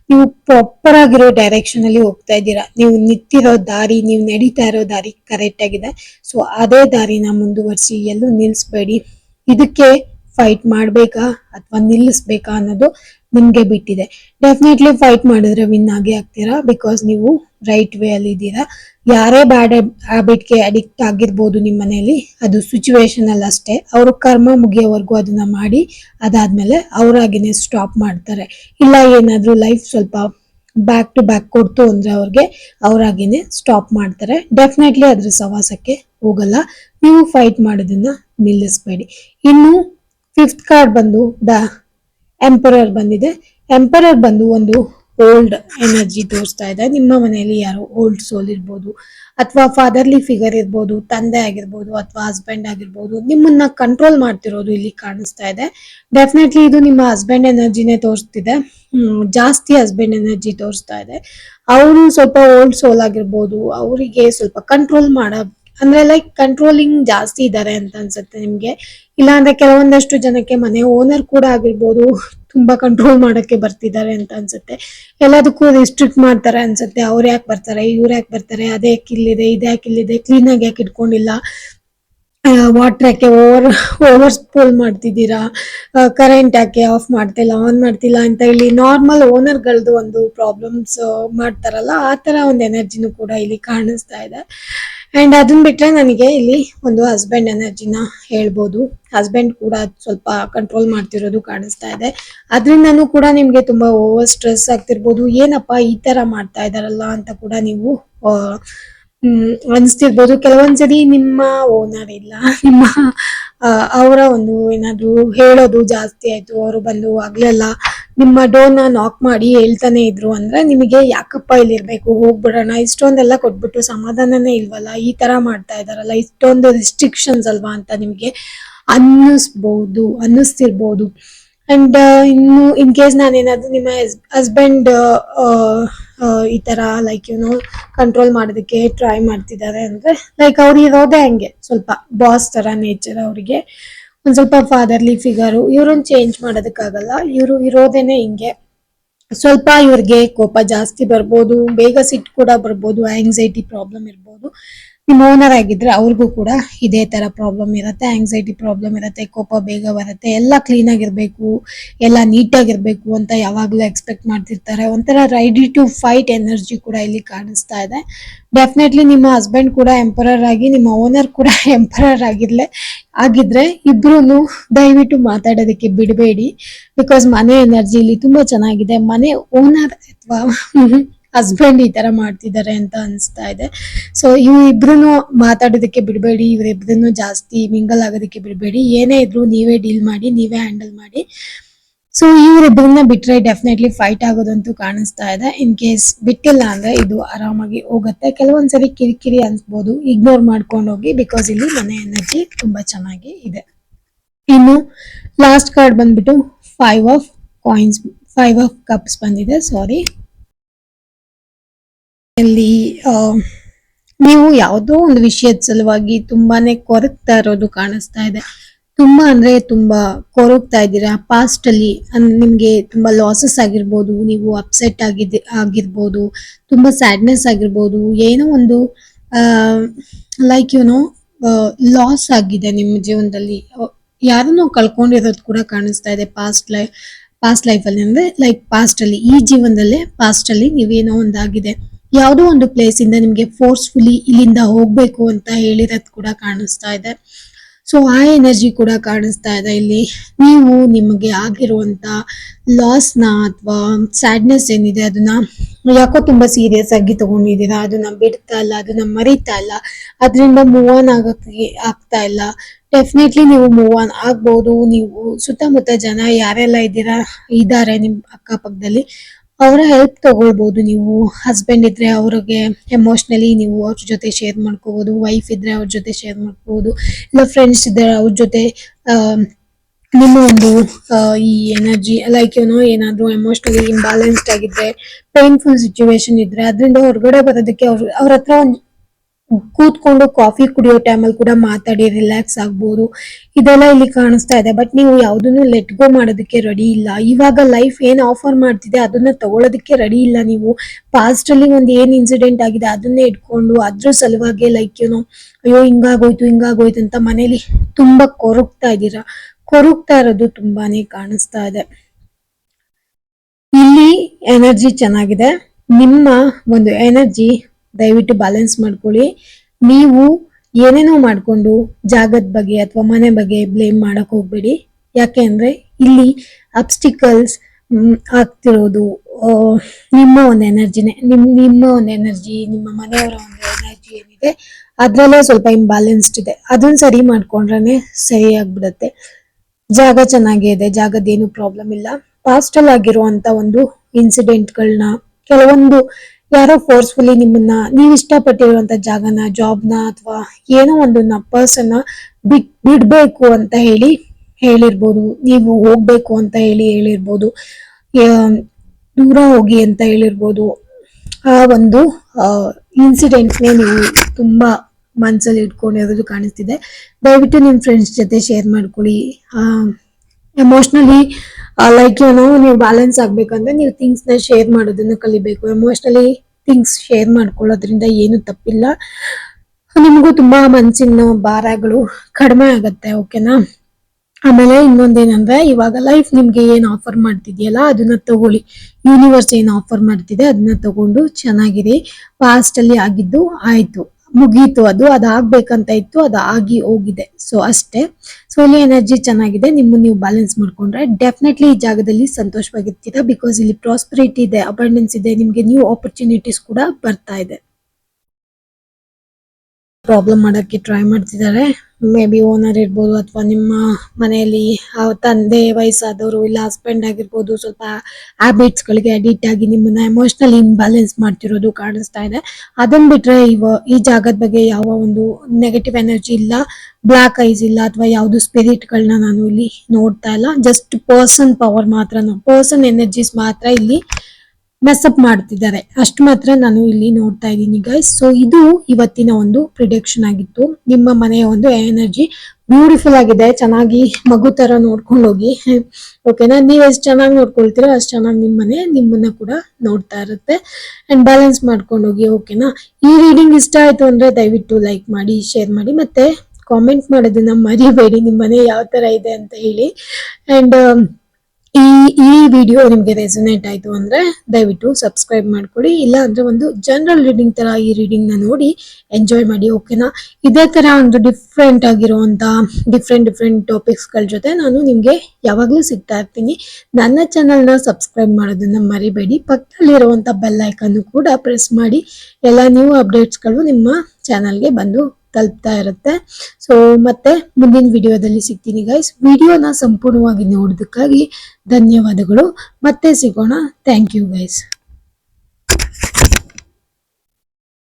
ನೀವು ಪ್ರಾಪರ್ ಆಗಿರೋ ಡೈರೆಕ್ಷನ್ ಅಲ್ಲಿ ಹೋಗ್ತಾ ಇದ್ದೀರಾ. ನೀವು ನಿಂತಿರೋ ದಾರಿ, ನೀವು ನಡೀತಾ ಇರೋ ದಾರಿ ಕರೆಕ್ಟ್ ಆಗಿದೆ. ಸೊ ಅದೇ ದಾರಿನ ಮುಂದುವರಿಸಿ, ಎಲ್ಲೂ ನಿಲ್ಲಿಸ್ಬೇಡಿ ಇದಕ್ಕೆ ಫೈಟ್ ಮಾಡ್ಬೇಕಾ? ಅಥವಾ ನಿಲ್ಲಿಸ್ಬೇಕಾ ಅನ್ನೋದು ನಿಮ್ಗೆ ಬಿಟ್ಟಿದೆ. ಡೆಫಿನೆಟ್ಲಿ ಫೈಟ್ ಮಾಡಿದ್ರೆ ವಿನ್ ಆಗೇ ಆಗ್ತೀರಾ? ಬಿಕಾಸ್ ನೀವು ರೈಟ್ ವೇ ಅಲ್ಲಿ ಇದ್ದೀರಾ. ಯಾರೇ ಬ್ಯಾಡ್ ಹ್ಯಾಬಿಟ್ಗೆ ಅಡಿಕ್ಟ್ ಆಗಿರ್ಬೋದು ನಿಮ್ಮ ಮನೆಯಲ್ಲಿ ಅದು ಸಿಚುವೇಶನ್ ಅಲ್ಲಿ ಅಷ್ಟೇ. ಅವರು ಕರ್ಮ ಮುಗಿಯೋವರೆಗೂ ಅದನ್ನ ಮಾಡಿ, ಅದಾದ್ಮೇಲೆ ಅವರಾಗಿನೇ ಸ್ಟಾಪ್ ಮಾಡ್ತಾರೆ. ಇಲ್ಲ, ಏನಾದರೂ ಲೈಫ್ ಸ್ವಲ್ಪ ಬ್ಯಾಕ್ ಟು ಬ್ಯಾಕ್ ಕೊಡ್ತು ಅಂದ್ರೆ ಅವ್ರಿಗೆ ಅವರಾಗಿನೇ ಸ್ಟಾಪ್ ಮಾಡ್ತಾರೆ. ಡೆಫಿನೆಟ್ಲಿ ಅದ್ರ ಸವಾಸಕ್ಕೆ ಹೋಗಲ್ಲ. ನೀವು ಫೈಟ್ ಮಾಡೋದನ್ನ ನಿಲ್ಲಿಸ್ಬೇಡಿ. ಇನ್ನು ಫಿಫ್ತ್ ಕಾರ್ಡ್ ಬಂದು, ದ ಎಂಪರರ್ ಬಂದಿದೆ. ಎಂಪರರ್ ಬಂದು ಒಂದು ಓಲ್ಡ್ ಎನರ್ಜಿ ತೋರಿಸ್ತಾ ಇದೆ. ನಿಮ್ಮ ಮನೆಯಲ್ಲಿ ಯಾರೋ ಓಲ್ಡ್ ಸೋಲ್ ಇರ್ಬೋದು, ಅಥವಾ ಫಾದರ್ಲಿ ಫಿಗರ್ ಇರ್ಬೋದು, ತಂದೆ ಆಗಿರ್ಬೋದು, ಅಥವಾ ಹಸ್ಬೆಂಡ್ ಆಗಿರ್ಬೋದು, ನಿಮ್ಮನ್ನ ಕಂಟ್ರೋಲ್ ಮಾಡ್ತಿರೋದು ಇಲ್ಲಿ ಕಾಣಿಸ್ತಾ ಇದೆ. ಡೆಫಿನೆಟ್ಲಿ ಇದು ನಿಮ್ಮ ಹಸ್ಬೆಂಡ್ ಎನರ್ಜಿನೇ ತೋರಿಸ್ತಿದೆ. ಜಾಸ್ತಿ ಹಸ್ಬೆಂಡ್ ಎನರ್ಜಿ ತೋರಿಸ್ತಾ ಇದೆ. ಅವರು ಸ್ವಲ್ಪ ಓಲ್ಡ್ ಸೋಲ್ ಆಗಿರ್ಬೋದು, ಅವರಿಗೆ ಸ್ವಲ್ಪ ಕಂಟ್ರೋಲ್ ಮಾಡ ಅಂದ್ರೆ ಲೈಕ್ ಕಂಟ್ರೋಲಿಂಗ್ ಜಾಸ್ತಿ ಇದ್ದಾರೆ ಅಂತ ಅನ್ಸುತ್ತೆ ನಿಮ್ಗೆ. ಇಲ್ಲಾಂದ್ರೆ ಕೆಲವೊಂದಷ್ಟು ಜನಕ್ಕೆ ಮನೆ ಓನರ್ ಕೂಡ ಆಗಿರ್ಬೋದು ತುಂಬಾ ಕಂಟ್ರೋಲ್ ಮಾಡಕ್ಕೆ ಬರ್ತಿದ್ದಾರೆ ಅಂತ ಅನ್ಸುತ್ತೆ. ಎಲ್ಲದಕ್ಕೂ ರಿಸ್ಟ್ರಿಕ್ಟ್ ಮಾಡ್ತಾರೆ ಅನ್ಸುತ್ತೆ. ಅವ್ರ ಯಾಕೆ ಬರ್ತಾರೆ? ಇವ್ರ ಯಾಕೆ ಬರ್ತಾರೆ? ಅದೇ ಯಾಕೆ ಇಲ್ಲಿದೆ? ಇದೇ ಯಾಕೆ ಇಲ್ಲಿದೆ? ಕ್ಲೀನ್ ಆಗಿ ಯಾಕೆ ಇಟ್ಕೊಂಡಿಲ್ಲ? ವಾಟರ್ ಯಾಕೆ ಓವರ್ ಓವರ್ ಸ್ಪೂಲ್ ಮಾಡ್ತಿದ್ದೀರಾ? ಕರೆಂಟ್ ಯಾಕೆ ಆಫ್ ಮಾಡ್ತಿಲ್ಲ ಆನ್ ಮಾಡ್ತಿಲ್ಲ ಅಂತ ಹೇಳಿ ನಾರ್ಮಲ್ ಓನರ್ಗಳದ್ದು ಒಂದು ಪ್ರಾಬ್ಲಮ್ಸ್ ಮಾಡ್ತಾರಲ್ಲ, ಆ ತರ ಒಂದು ಎನರ್ಜಿನೂ ಕೂಡ ಇಲ್ಲಿ ಕಾಣಿಸ್ತಾ ಇದೆ. ಅಂಡ್ ಅದನ್ನ ಬಿಟ್ರೆ ನನಗೆ ಇಲ್ಲಿ ಒಂದು ಹಸ್ಬೆಂಡ್ ಎನರ್ಜಿನ ಹೇಳ್ಬೋದು. ಹಸ್ಬೆಂಡ್ ಕೂಡ ಸ್ವಲ್ಪ ಕಂಟ್ರೋಲ್ ಮಾಡ್ತಿರೋದು ಕಾಣಿಸ್ತಾ ಇದೆ. ಅದರಿಂದನೂ ಕೂಡ ನಿಮಗೆ ತುಂಬಾ ಓವರ್ ಸ್ಟ್ರೆಸ್ ಆಗ್ತಿರ್ಬೋದು. ಏನಪ್ಪಾ ಈ ತರ ಮಾಡ್ತಾ ಇದಾರಲ್ಲ ಅಂತ ಕೂಡ ನೀವು ಹ್ಮ್, ಅನ್ಸ್ತಿರ್ಬೋದು. ಕೆಲವೊಂದ್ಸರಿ ನಿಮ್ಮ ಓನರ್ ಇಲ್ಲ ನಿಮ್ಮ ಅವರ ಒಂದು ಏನಾದ್ರು ಹೇಳೋದು ಜಾಸ್ತಿ ಆಯ್ತು. ಅವರು ಬಂದು ಆಗ್ಲೆಲ್ಲ. ನಿಮ್ಮ ಡೋರ್ನ ನಾಕ್ ಮಾಡಿ ಹೇಳ್ತಾನೆ ಇದ್ರು ಅಂದ್ರೆ ನಿಮಗೆ ಯಾಕಪ್ಪ ಇಲ್ಲಿ ಇರ್ಬೇಕು ಹೋಗ್ಬಿಡೋಣ. ಇಷ್ಟೊಂದೆಲ್ಲ ಕೊಟ್ಬಿಟ್ಟು ಸಮಾಧಾನನೇ ಇಲ್ವಲ್ಲ? ಈ ತರ ಮಾಡ್ತಾ ಇದಾರಲ್ಲ ಇಷ್ಟೊಂದು ರಿಸ್ಟ್ರಿಕ್ಷನ್ಸ್ ಅಲ್ವಾ ಅಂತ ನಿಮಗೆ ಅನ್ನಿಸ್ಬೋದು. ಅನ್ನಿಸ್ತಿರ್ಬೋದು. ಅಂಡ್ ಇನ್ನು ಇನ್ ಕೇಸ್ ನಾನೇನಾದ್ರೂ ನಿಮ್ಮ ಹಸ್ಬೆಂಡ್ ಈ ತರ ಲೈಕ್ ಯುನೋ ಕಂಟ್ರೋಲ್ ಮಾಡೋದಕ್ಕೆ ಟ್ರೈ ಮಾಡ್ತಿದ್ದಾರೆ ಅಂದ್ರೆ ಲೈಕ್ ಅವ್ರು ಇರೋದೇ ಹಂಗೆ. ಸ್ವಲ್ಪ ಬಾಸ್ ತರ ನೇಚರ್ ಅವರಿಗೆ. ಒಂದ್ ಸ್ವಲ್ಪ ಫಾದರ್ಲಿ ಫಿಗರು ಇವ್ರನ್ನ ಚೇಂಜ್ ಮಾಡೋದಕ್ಕಾಗಲ್ಲ. ಇವರು ಇರೋದೇನೆ ಹಿಂಗೆ. ಸ್ವಲ್ಪ ಇವ್ರಿಗೆ ಕೋಪ ಜಾಸ್ತಿ ಬರ್ಬೋದು. ಬೇಗ ಸಿಟ್ಟು ಕೂಡ ಬರ್ಬೋದು. ಆಂಗ್ಸೈಟಿ ಪ್ರಾಬ್ಲಮ್ ಇರ್ಬೋದು. ನಿಮ್ಮ ಓನರ್ ಆಗಿದ್ರೆ ಅವ್ರಿಗೂ ಕೂಡ ಇದೇ ತರ ಪ್ರಾಬ್ಲಮ್ ಇರುತ್ತೆ ಆಂಗ್ಸೈಟಿ ಪ್ರಾಬ್ಲಮ್ ಇರುತ್ತೆ, ಕೋಪ, ಬೇಗ ಬರುತ್ತೆ, ಎಲ್ಲ ಕ್ಲೀನ್ ಆಗಿರ್ಬೇಕು, ಎಲ್ಲ ನೀಟಾಗಿರ್ಬೇಕು ಅಂತ ಯಾವಾಗ್ಲೂ ಎಕ್ಸ್ಪೆಕ್ಟ್ ಮಾಡ್ತಿರ್ತಾರೆ. ಒಂಥರ ರೈಡಿ ಟು ಫೈಟ್ ಎನರ್ಜಿ ಕೂಡ ಇಲ್ಲಿ ಕಾಣಿಸ್ತಾ ಇದೆ. ಡೆಫಿನೆಟ್ಲಿ ನಿಮ್ಮ ಹಸ್ಬೆಂಡ್ ಕೂಡ ಎಂಪರರ್ ಆಗಿ, ನಿಮ್ಮ ಓನರ್ ಕೂಡ [LAUGHS] ಎಂಪರರ್ ಆಗಿರ್ಲೆ, ಆಗಿದ್ರೆ ಇಬ್ರು ದಯವಿಟ್ಟು ಮಾತಾಡೋದಕ್ಕೆ ಬಿಡಬೇಡಿ. ಬಿಕಾಸ್ ಮನೆ ಎನರ್ಜಿ ಇಲ್ಲಿ ತುಂಬಾ ಚೆನ್ನಾಗಿದೆ. ಮನೆ ಓನರ್ ಅಥವಾ [LAUGHS] ಹಸ್ಬೆಂಡ್ ಈ ತರ ಮಾಡ್ತಿದ್ದಾರೆ ಅಂತ ಅನಿಸ್ತಾ ಇದೆ. ಸೊ ಇವ್ರಿಬ್ರು ಮಾತಾಡೋದಕ್ಕೆ ಬಿಡಬೇಡಿ ಇವರಿಬ್ರು ಜಾಸ್ತಿ ಮಿಂಗಲ್ ಆಗೋದಕ್ಕೆ ಬಿಡಬೇಡಿ. ಏನೇ ಇದ್ರು ನೀವೇ ಡೀಲ್ ಮಾಡಿ, ನೀವೇ ಹ್ಯಾಂಡಲ್ ಮಾಡಿ. ಸೊ ಇವರಿಬ್ಬರನ್ನ ಬಿಟ್ರೆ ಡೆಫಿನೆಟ್ಲಿ ಫೈಟ್ ಆಗೋದಂತೂ ಕಾಣಿಸ್ತಾ ಇದೆ. ಇನ್ ಕೇಸ್ ಬಿಟ್ಟಿಲ್ಲ ಅಂದ್ರೆ ಇದು ಆರಾಮಾಗಿ ಹೋಗುತ್ತೆ. ಕೆಲವೊಂದ್ಸರಿ ಕಿರಿಕಿರಿ ಅನ್ಸ್ಬೋದು. ಇಗ್ನೋರ್ ಮಾಡ್ಕೊಂಡು ಹೋಗಿ ಬಿಕಾಸ್ ಇಲ್ಲಿ ಮನೆ ಎನರ್ಜಿ ತುಂಬಾ ಚೆನ್ನಾಗಿ ಇದೆ. ಇನ್ನು ಲಾಸ್ಟ್ ಕಾರ್ಡ್ ಬಂದ್ಬಿಟ್ಟು five of coins five of cups ಬಂದಿದೆ. ಸಾರಿ ಇಲ್ಲಿ ಆ, ನೀವು ಯಾವುದೋ ಒಂದು ವಿಷಯದ ಸಲುವಾಗಿ ತುಂಬಾನೇ ಕೊರಗ್ತಾ ಇರೋದು ಕಾಣಿಸ್ತಾ ಇದೆ. ತುಂಬಾ ಅಂದ್ರೆ ತುಂಬಾ ಕೊರಗ್ತಾ ಇದ್ದೀರಾ? ಪಾಸ್ಟ್ ಅಲ್ಲಿ ನಿಮ್ಗೆ ತುಂಬಾ ಲಾಸಸ್ ಆಗಿರ್ಬೋದು ನೀವು ಅಪ್ಸೆಟ್ ಆಗಿದ್ ಆಗಿರ್ಬೋದು ತುಂಬಾ ಸ್ಯಾಡ್ನೆಸ್ ಆಗಿರ್ಬೋದು ಏನೋ ಒಂದು ಲೈಕ್ ಯುನೋ ಲಾಸ್ ಆಗಿದೆ ನಿಮ್ಮ ಜೀವನದಲ್ಲಿ. ಯಾರನ್ನೋ ಕಳ್ಕೊಂಡಿರೋದು ಕೂಡ ಕಾಣಿಸ್ತಾ ಇದೆ ಪಾಸ್ಟ್ ಲೈಫ್ ಪಾಸ್ಟ್ ಲೈಫಲ್ಲಿ ಅಂದ್ರೆ ಲೈಕ್ ಪಾಸ್ಟಲ್ಲಿ ಈ ಜೀವನದಲ್ಲೇ ಪಾಸ್ಟಲ್ಲಿ ನೀವೇನೋ ಒಂದಾಗಿದೆ. ಯಾವುದೋ ಒಂದು ಪ್ಲೇಸ್ ಇಂದ ನಿಮ್ಗೆ ಫೋರ್ಸ್ಫುಲಿ ಇಲ್ಲಿಂದ ಹೋಗ್ಬೇಕು ಅಂತ ಹೇಳಿರೋದು ಕೂಡ ಕಾಣಿಸ್ತಾ ಇದೆ. ಸೊ ಆ ಎನರ್ಜಿ ಕೂಡ ಕಾಣಿಸ್ತಾ ಇದೆ ಇಲ್ಲಿ. ನೀವು ನಿಮಗೆ ಆಗಿರುವಂತ ಲಾಸ್ನ ಅಥವಾ ಸ್ಯಾಡ್ನೆಸ್ ಏನಿದೆ ಅದನ್ನ ಯಾಕೋ ತುಂಬಾ ಸೀರಿಯಸ್ ಆಗಿ ತಗೊಂಡಿದ್ದೀರಾ? ಅದನ್ನ ಬಿಡ್ತಾ ಇಲ್ಲ, ಅದನ್ನ ಮರಿತಾ ಇಲ್ಲ. ಅದರಿಂದ ಮೂವ್ ಆನ್ ಆಗಕ್ಕೆ ಆಗ್ತಾ ಇಲ್ಲ. ಡೆಫಿನೆಟ್ಲಿ ನೀವು ಮೂವ್ ಆನ್ ಆಗ್ಬಹುದು ನೀವು ಸುತ್ತಮುತ್ತ ಜನ ಯಾರೆಲ್ಲ ಇದ್ದೀರಾ, ಇದ್ದಾರೆ ನಿಮ್ ಅಕ್ಕಪಕ್ಕದಲ್ಲಿ. ಅವರ ಹೆಲ್ಪ್ ತಗೊಳ್ಬಹುದು ನೀವು. ಹಸ್ಬೆಂಡ್ ಇದ್ರೆ ಅವ್ರಿಗೆ ಎಮೋಷನಲಿ ನೀವು ಅವ್ರ ಜೊತೆ ಶೇರ್ ಮಾಡ್ಕೋಬಹುದು ವೈಫ್ ಇದ್ರೆ ಅವ್ರ ಜೊತೆ ಶೇರ್ ಮಾಡ್ಕೋಬಹುದು ಇಲ್ಲ ಫ್ರೆಂಡ್ಸ್ ಇದ್ರೆ ಅವ್ರ ಜೊತೆ ನಿಮ್ಮ ಒಂದು ಈ ಎನರ್ಜಿ ಲೈಕ್ ಏನೋ ಏನಾದ್ರು ಎಮೋಷನಲಿ ಇಂಬ್ಯಾಲೆನ್ಸ್ಡ್ ಆಗಿದ್ರೆ ಪೇನ್ಫುಲ್ ಸಿಚುವೇಶನ್ ಇದ್ರೆ, ಅದರಿಂದ ಹೊರಗಡೆ ಬರೋದಕ್ಕೆ ಅವ್ರ ಅವ್ರ ಹತ್ರ ಒಂದು ಕೂತ್ಕೊಂಡು ಕಾಫಿ ಕುಡಿಯೋ ಟೈಮಲ್ಲಿ ಕೂಡ ಮಾತಾಡಿ ರಿಲ್ಯಾಕ್ಸ್ ಆಗ್ಬೋದು. ಇದೆಲ್ಲ ಇಲ್ಲಿ ಕಾಣಿಸ್ತಾ ಇದೆ. ಬಟ್ ನೀವು ಯಾವುದನ್ನು ಲೆಟ್ ಗೋ ಮಾಡೋದಕ್ಕೆ ರೆಡಿ ಇಲ್ಲ. ಇವಾಗ ಲೈಫ್ ಏನು ಆಫರ್ ಮಾಡ್ತಿದೆ, ಅದನ್ನ ತಗೊಳ್ಳೋದಕ್ಕೆ ರೆಡಿ ಇಲ್ಲ ನೀವು. ಪಾಸ್ಟ್ ಅಲ್ಲಿ ಒಂದು ಏನ್ ಇನ್ಸಿಡೆಂಟ್ ಆಗಿದೆ, ಅದನ್ನೇ ಇಟ್ಕೊಂಡು, ಅದ್ರ ಸಲುವಾಗಿ ಲೈಕ್ ಏನೋ ಅಯ್ಯೋ, ಹಿಂಗಾಗೋಯ್ತು ಹಿಂಗಾಗೋಯ್ತು ಅಂತ ಮನೇಲಿ ತುಂಬಾ ಕೊರಗ್ತಾ ಇದ್ದೀರಾ? ಕೊರಗ್ತಾ ಇರೋದು ತುಂಬಾನೇ ಕಾಣಿಸ್ತಾ ಇದೆ. ಇಲ್ಲಿ ಎನರ್ಜಿ ಚೆನ್ನಾಗಿದೆ. ನಿಮ್ಮ ಒಂದು ಎನರ್ಜಿ ದಯವಿಟ್ಟು ಬ್ಯಾಲೆನ್ಸ್ ಮಾಡ್ಕೊಳ್ಳಿ. ನೀವು ಏನೇನೋ ಮಾಡ್ಕೊಂಡು ಜಾಗದ ಬಗ್ಗೆ ಅಥವಾ ಮನೆ ಬಗ್ಗೆ ಬ್ಲೇಮ್ ಮಾಡೋಕೆ ಹೋಗ್ಬೇಡಿ. ಯಾಕೆ ಅಂದರೆ ಇಲ್ಲಿ ಅಬ್ಸ್ಟಿಕಲ್ಸ್ ಆಗ್ತಿರೋದು ನಿಮ್ಮ ಒಂದು ಎನರ್ಜಿನೇ ನಿಮ್ಮ ನಿಮ್ಮ ಒಂದು ಎನರ್ಜಿ ನಿಮ್ಮ ಮನೆಯವರ ಒಂದು ಎನರ್ಜಿ ಏನಿದೆ, ಅದರಲ್ಲೇ ಸ್ವಲ್ಪ ಇಂಬ್ಯಾಲೆನ್ಸ್ಡ್ ಇದೆ. ಅದನ್ನ ಸರಿ ಮಾಡ್ಕೊಂಡ್ರೆ ಸರಿ ಆಗ್ಬಿಡತ್ತೆ. ಜಾಗ ಚೆನ್ನಾಗೇ ಇದೆ ಜಾಗದ ಏನು ಪ್ರಾಬ್ಲಮ್ ಇಲ್ಲ. ಪಾಸ್ಟಲ್ ಆಗಿರುವಂತ ಒಂದು ಇನ್ಸಿಡೆಂಟ್ಗಳನ್ನ ಕೆಲವೊಂದು ಯಾರೋ ಫೋರ್ಸ್ಫುಲಿ ನಿಮ್ಮನ್ನ, ನೀವು ಇಷ್ಟಪಟ್ಟಿರುವಂತ ಜಾಗನ ಜಾಬ್ನ ಅಥವಾ ಏನೋ ಒಂದು ಪರ್ಸನ್ನ ಬಿಟ್ ಬಿಡ್ಬೇಕು ಅಂತ ಹೇಳಿ ಹೇಳಿರ್ಬೋದು. ನೀವು ಹೋಗ್ಬೇಕು ಅಂತ ಹೇಳಿ ಹೇಳಿರ್ಬೋದು. ದೂರ ಹೋಗಿ ಅಂತ ಹೇಳಿರ್ಬೋದು. ಆ ಒಂದು ಇನ್ಸಿಡೆಂಟ್ನೇ ನೀವು ತುಂಬಾ ಮನ್ಸಲ್ಲಿ ಇಟ್ಕೊಂಡಿರೋದು ಕಾಣಿಸ್ತಿದೆ. ದಯವಿಟ್ಟು ನಿಮ್ಮ ಫ್ರೆಂಡ್ಸ್ ಜೊತೆ ಶೇರ್ ಮಾಡ್ಕೊಳ್ಳಿ. ಎಮೋಷ್ನಲಿ ಲೈಕ್ ಏನೋ ನೀವು ಬ್ಯಾಲೆನ್ಸ್ ಆಗ್ಬೇಕಂದ್ರೆ ನೀವು ಥಿಂಗ್ಸ್ನ ಶೇರ್ ಮಾಡೋದನ್ನ ಕಲಿಬೇಕು. ಎಮೋಷನಲಿ ಥಿಂಗ್ಸ್ ಶೇರ್ ಮಾಡ್ಕೊಳ್ಳೋದ್ರಿಂದ ಏನು ತಪ್ಪಿಲ್ಲ. ನಿಮಗೂ ತುಂಬಾ ಮನ್ಸಿನ ಭಾರಗಳು ಕಡಿಮೆ ಆಗತ್ತೆ ಓಕೆನಾ ಆಮೇಲೆ ಇನ್ನೊಂದೇನಂದ್ರೆ, ಇವಾಗ ಲೈಫ್ ನಿಮ್ಗೆ ಏನ್ ಆಫರ್ ಮಾಡ್ತಿದ್ಯಲ್ಲ, ಅದನ್ನ ತಗೊಳ್ಳಿ. ಯೂನಿವರ್ಸ್ ಏನ್ ಆಫರ್ ಮಾಡ್ತಿದೆ, ಅದನ್ನ ತಗೊಂಡು ಚೆನ್ನಾಗಿರಿ ಪಾಸ್ಟ್ ಅಲ್ಲಿ ಆಗಿದ್ದು ಆಯ್ತು. ಮುಗೀತು ಅದು, ಅದಾಗಬೇಕಂತ ಇತ್ತು, ಅದು ಆಗಿ ಹೋಗಿದೆ. ಸೊ ಅಷ್ಟೇ. ಸೊ ಇಲ್ಲಿ ಎನರ್ಜಿ ಚೆನ್ನಾಗಿದೆ. ನಿಮ್ಮ ನೀವು ಬ್ಯಾಲೆನ್ಸ್ ಮಾಡ್ಕೊಂಡ್ರೆ ಡೆಫಿನೆಟ್ಲಿ ಈ ಜಾಗದಲ್ಲಿ ಸಂತೋಷವಾಗಿರ್ತೀರಾ ಬಿಕಾಸ್ ಇಲ್ಲಿ ಪ್ರಾಸ್ಪರಿಟಿ ಇದೆ ಅಬಂಡೆನ್ಸ್ ಇದೆ, ನಿಮಗೆ ನ್ಯೂ ಆಪರ್ಚುನಿಟೀಸ್ ಕೂಡ ಬರ್ತಾ ಇದೆ. ಪ್ರಾಬ್ಲಮ್ ಮಾಡಕ್ಕೆ ಟ್ರೈ ಮಾಡ್ತಿದ್ದಾರೆ. ಮೇ ಬಿ ಓನರ್ ಇರ್ಬೋದು ಅಥವಾ ನಿಮ್ಮ ಮನೆಯಲ್ಲಿ ತಂದೆ ವಯಸ್ಸಾದವರು ಇಲ್ಲ ಹಸ್ಬೆಂಡ್ ಆಗಿರ್ಬೋದು, ಸ್ವಲ್ಪ ಹ್ಯಾಬಿಟ್ಸ್ಗಳಿಗೆ ಅಡಿಕ್ಟ್ ಆಗಿ ನಿಮ್ಮನ್ನ ಎಮೋಷನಲ್ ಇಂಬ್ಯಾಲೆನ್ಸ್ ಮಾಡ್ತಿರೋದು ಕಾಣಿಸ್ತಾ ಇದೆ. ಅದನ್ನ ಬಿಟ್ರೆ ಇವ, ಈ ಜಾಗದ ಬಗ್ಗೆ ಯಾವ ಒಂದು ನೆಗೆಟಿವ್ ಎನರ್ಜಿ ಇಲ್ಲ ಬ್ಲಾಕ್ ಐಸ್ ಇಲ್ಲ ಅಥವಾ ಯಾವ್ದು ಸ್ಪಿರಿಟ್ ಗಳನ್ನ ನಾನು ಇಲ್ಲಿ ನೋಡ್ತಾ ಇಲ್ಲ. ಜಸ್ಟ್ ಪರ್ಸನ್ ಪವರ್ ಮಾತ್ರ ಪರ್ಸನ್ ಎನರ್ಜೀಸ್ ಮಾತ್ರ ಇಲ್ಲಿ ಮೆಸ್ಅಪ್ ಮಾಡ್ತಿದ್ದಾರೆ. ಅಷ್ಟು ಮಾತ್ರ ನಾನು ಇಲ್ಲಿ ನೋಡ್ತಾ ಇದ್ದೀನಿ ಗೈಸ್ ಸೊ ಇದು ಇವತ್ತಿನ ಒಂದು ಪ್ರಿಡಕ್ಷನ್ ಆಗಿತ್ತು. ನಿಮ್ಮ ಮನೆಯ ಒಂದು ಎನರ್ಜಿ ಬ್ಯೂಟಿಫುಲ್ ಆಗಿದೆ. ಚೆನ್ನಾಗಿ ಮಗು ತರ ನೋಡ್ಕೊಂಡು ಹೋಗಿ ಓಕೆನಾ ನೀವ್ ಎಷ್ಟು ಚೆನ್ನಾಗಿ ನೋಡ್ಕೊಳ್ತೀರೋ ಅಷ್ಟು ಚೆನ್ನಾಗಿ ನಿಮ್ಮ ಮನೆ ನಿಮ್ಮನ್ನ ಕೂಡ ನೋಡ್ತಾ ಇರುತ್ತೆ. ಅಂಡ್ ಬ್ಯಾಲೆನ್ಸ್ ಮಾಡ್ಕೊಂಡು ಹೋಗಿ ಓಕೆನಾ ಈ ರೀಡಿಂಗ್ ಇಷ್ಟ ಆಯ್ತು ಅಂದ್ರೆ ದಯವಿಟ್ಟು ಲೈಕ್ ಮಾಡಿ ಶೇರ್ ಮಾಡಿ, ಮತ್ತೆ ಕಾಮೆಂಟ್ ಮಾಡೋದನ್ನ ಮರಿಬೇಡಿ. ನಿಮ್ಮ ಮನೆ ಯಾವ ತರ ಇದೆ ಅಂತ ಹೇಳಿ. ಅಂಡ್ ಈ ಈ ವಿಡಿಯೋ ನಿಮಗೆ ರೆಸೊನೇಟ್ ಆಯಿತು ಅಂದ್ರೆ ದಯವಿಟ್ಟು ಸಬ್ಸ್ಕ್ರೈಬ್ ಮಾಡ್ಕೊಳ್ಳಿ ಇಲ್ಲ ಅಂದ್ರೆ ಒಂದು ಜನರಲ್ ರೀಡಿಂಗ್ ತರ ಈ ರೀಡಿಂಗ್ನ ನೋಡಿ ಎಂಜಾಯ್ ಮಾಡಿ ಓಕೆನಾ ಇದೇ ತರ ಒಂದು ಡಿಫ್ರೆಂಟ್ ಆಗಿರುವಂಥ ಡಿಫ್ರೆಂಟ್ ಡಿಫ್ರೆಂಟ್ ಟಾಪಿಕ್ಸ್ಗಳ ಜೊತೆ ನಾನು ನಿಮಗೆ ಯಾವಾಗಲೂ ಸಿಗ್ತಾ ಇರ್ತೀನಿ. ನನ್ನ ಚಾನಲ್ನ ಸಬ್ಸ್ಕ್ರೈಬ್ ಮಾಡೋದನ್ನ ಮರಿಬೇಡಿ. ಪಕ್ಕದಲ್ಲಿರುವಂಥ ಬೆಲ್ ಐಕನ್ ಕೂಡ ಪ್ರೆಸ್ ಮಾಡಿ. ಎಲ್ಲ ನ್ಯೂ ಅಪ್ಡೇಟ್ಸ್ಗಳು ನಿಮ್ಮ ಚಾನಲ್ಗೆ ಬಂದು ತಲುಪ್ತಾ ಇರುತ್ತೆ. ಸೊ ಮತ್ತೆ ಮುಂದಿನ ವಿಡಿಯೋದಲ್ಲಿ ಸಿಗ್ತೀನಿ ಗೈಸ್ ವಿಡಿಯೋನ ಸಂಪೂರ್ಣವಾಗಿ ನೋಡೋದಕ್ಕಾಗಿ ಧನ್ಯವಾದಗಳು. ಮತ್ತೆ ಸಿಗೋಣ. Thank you guys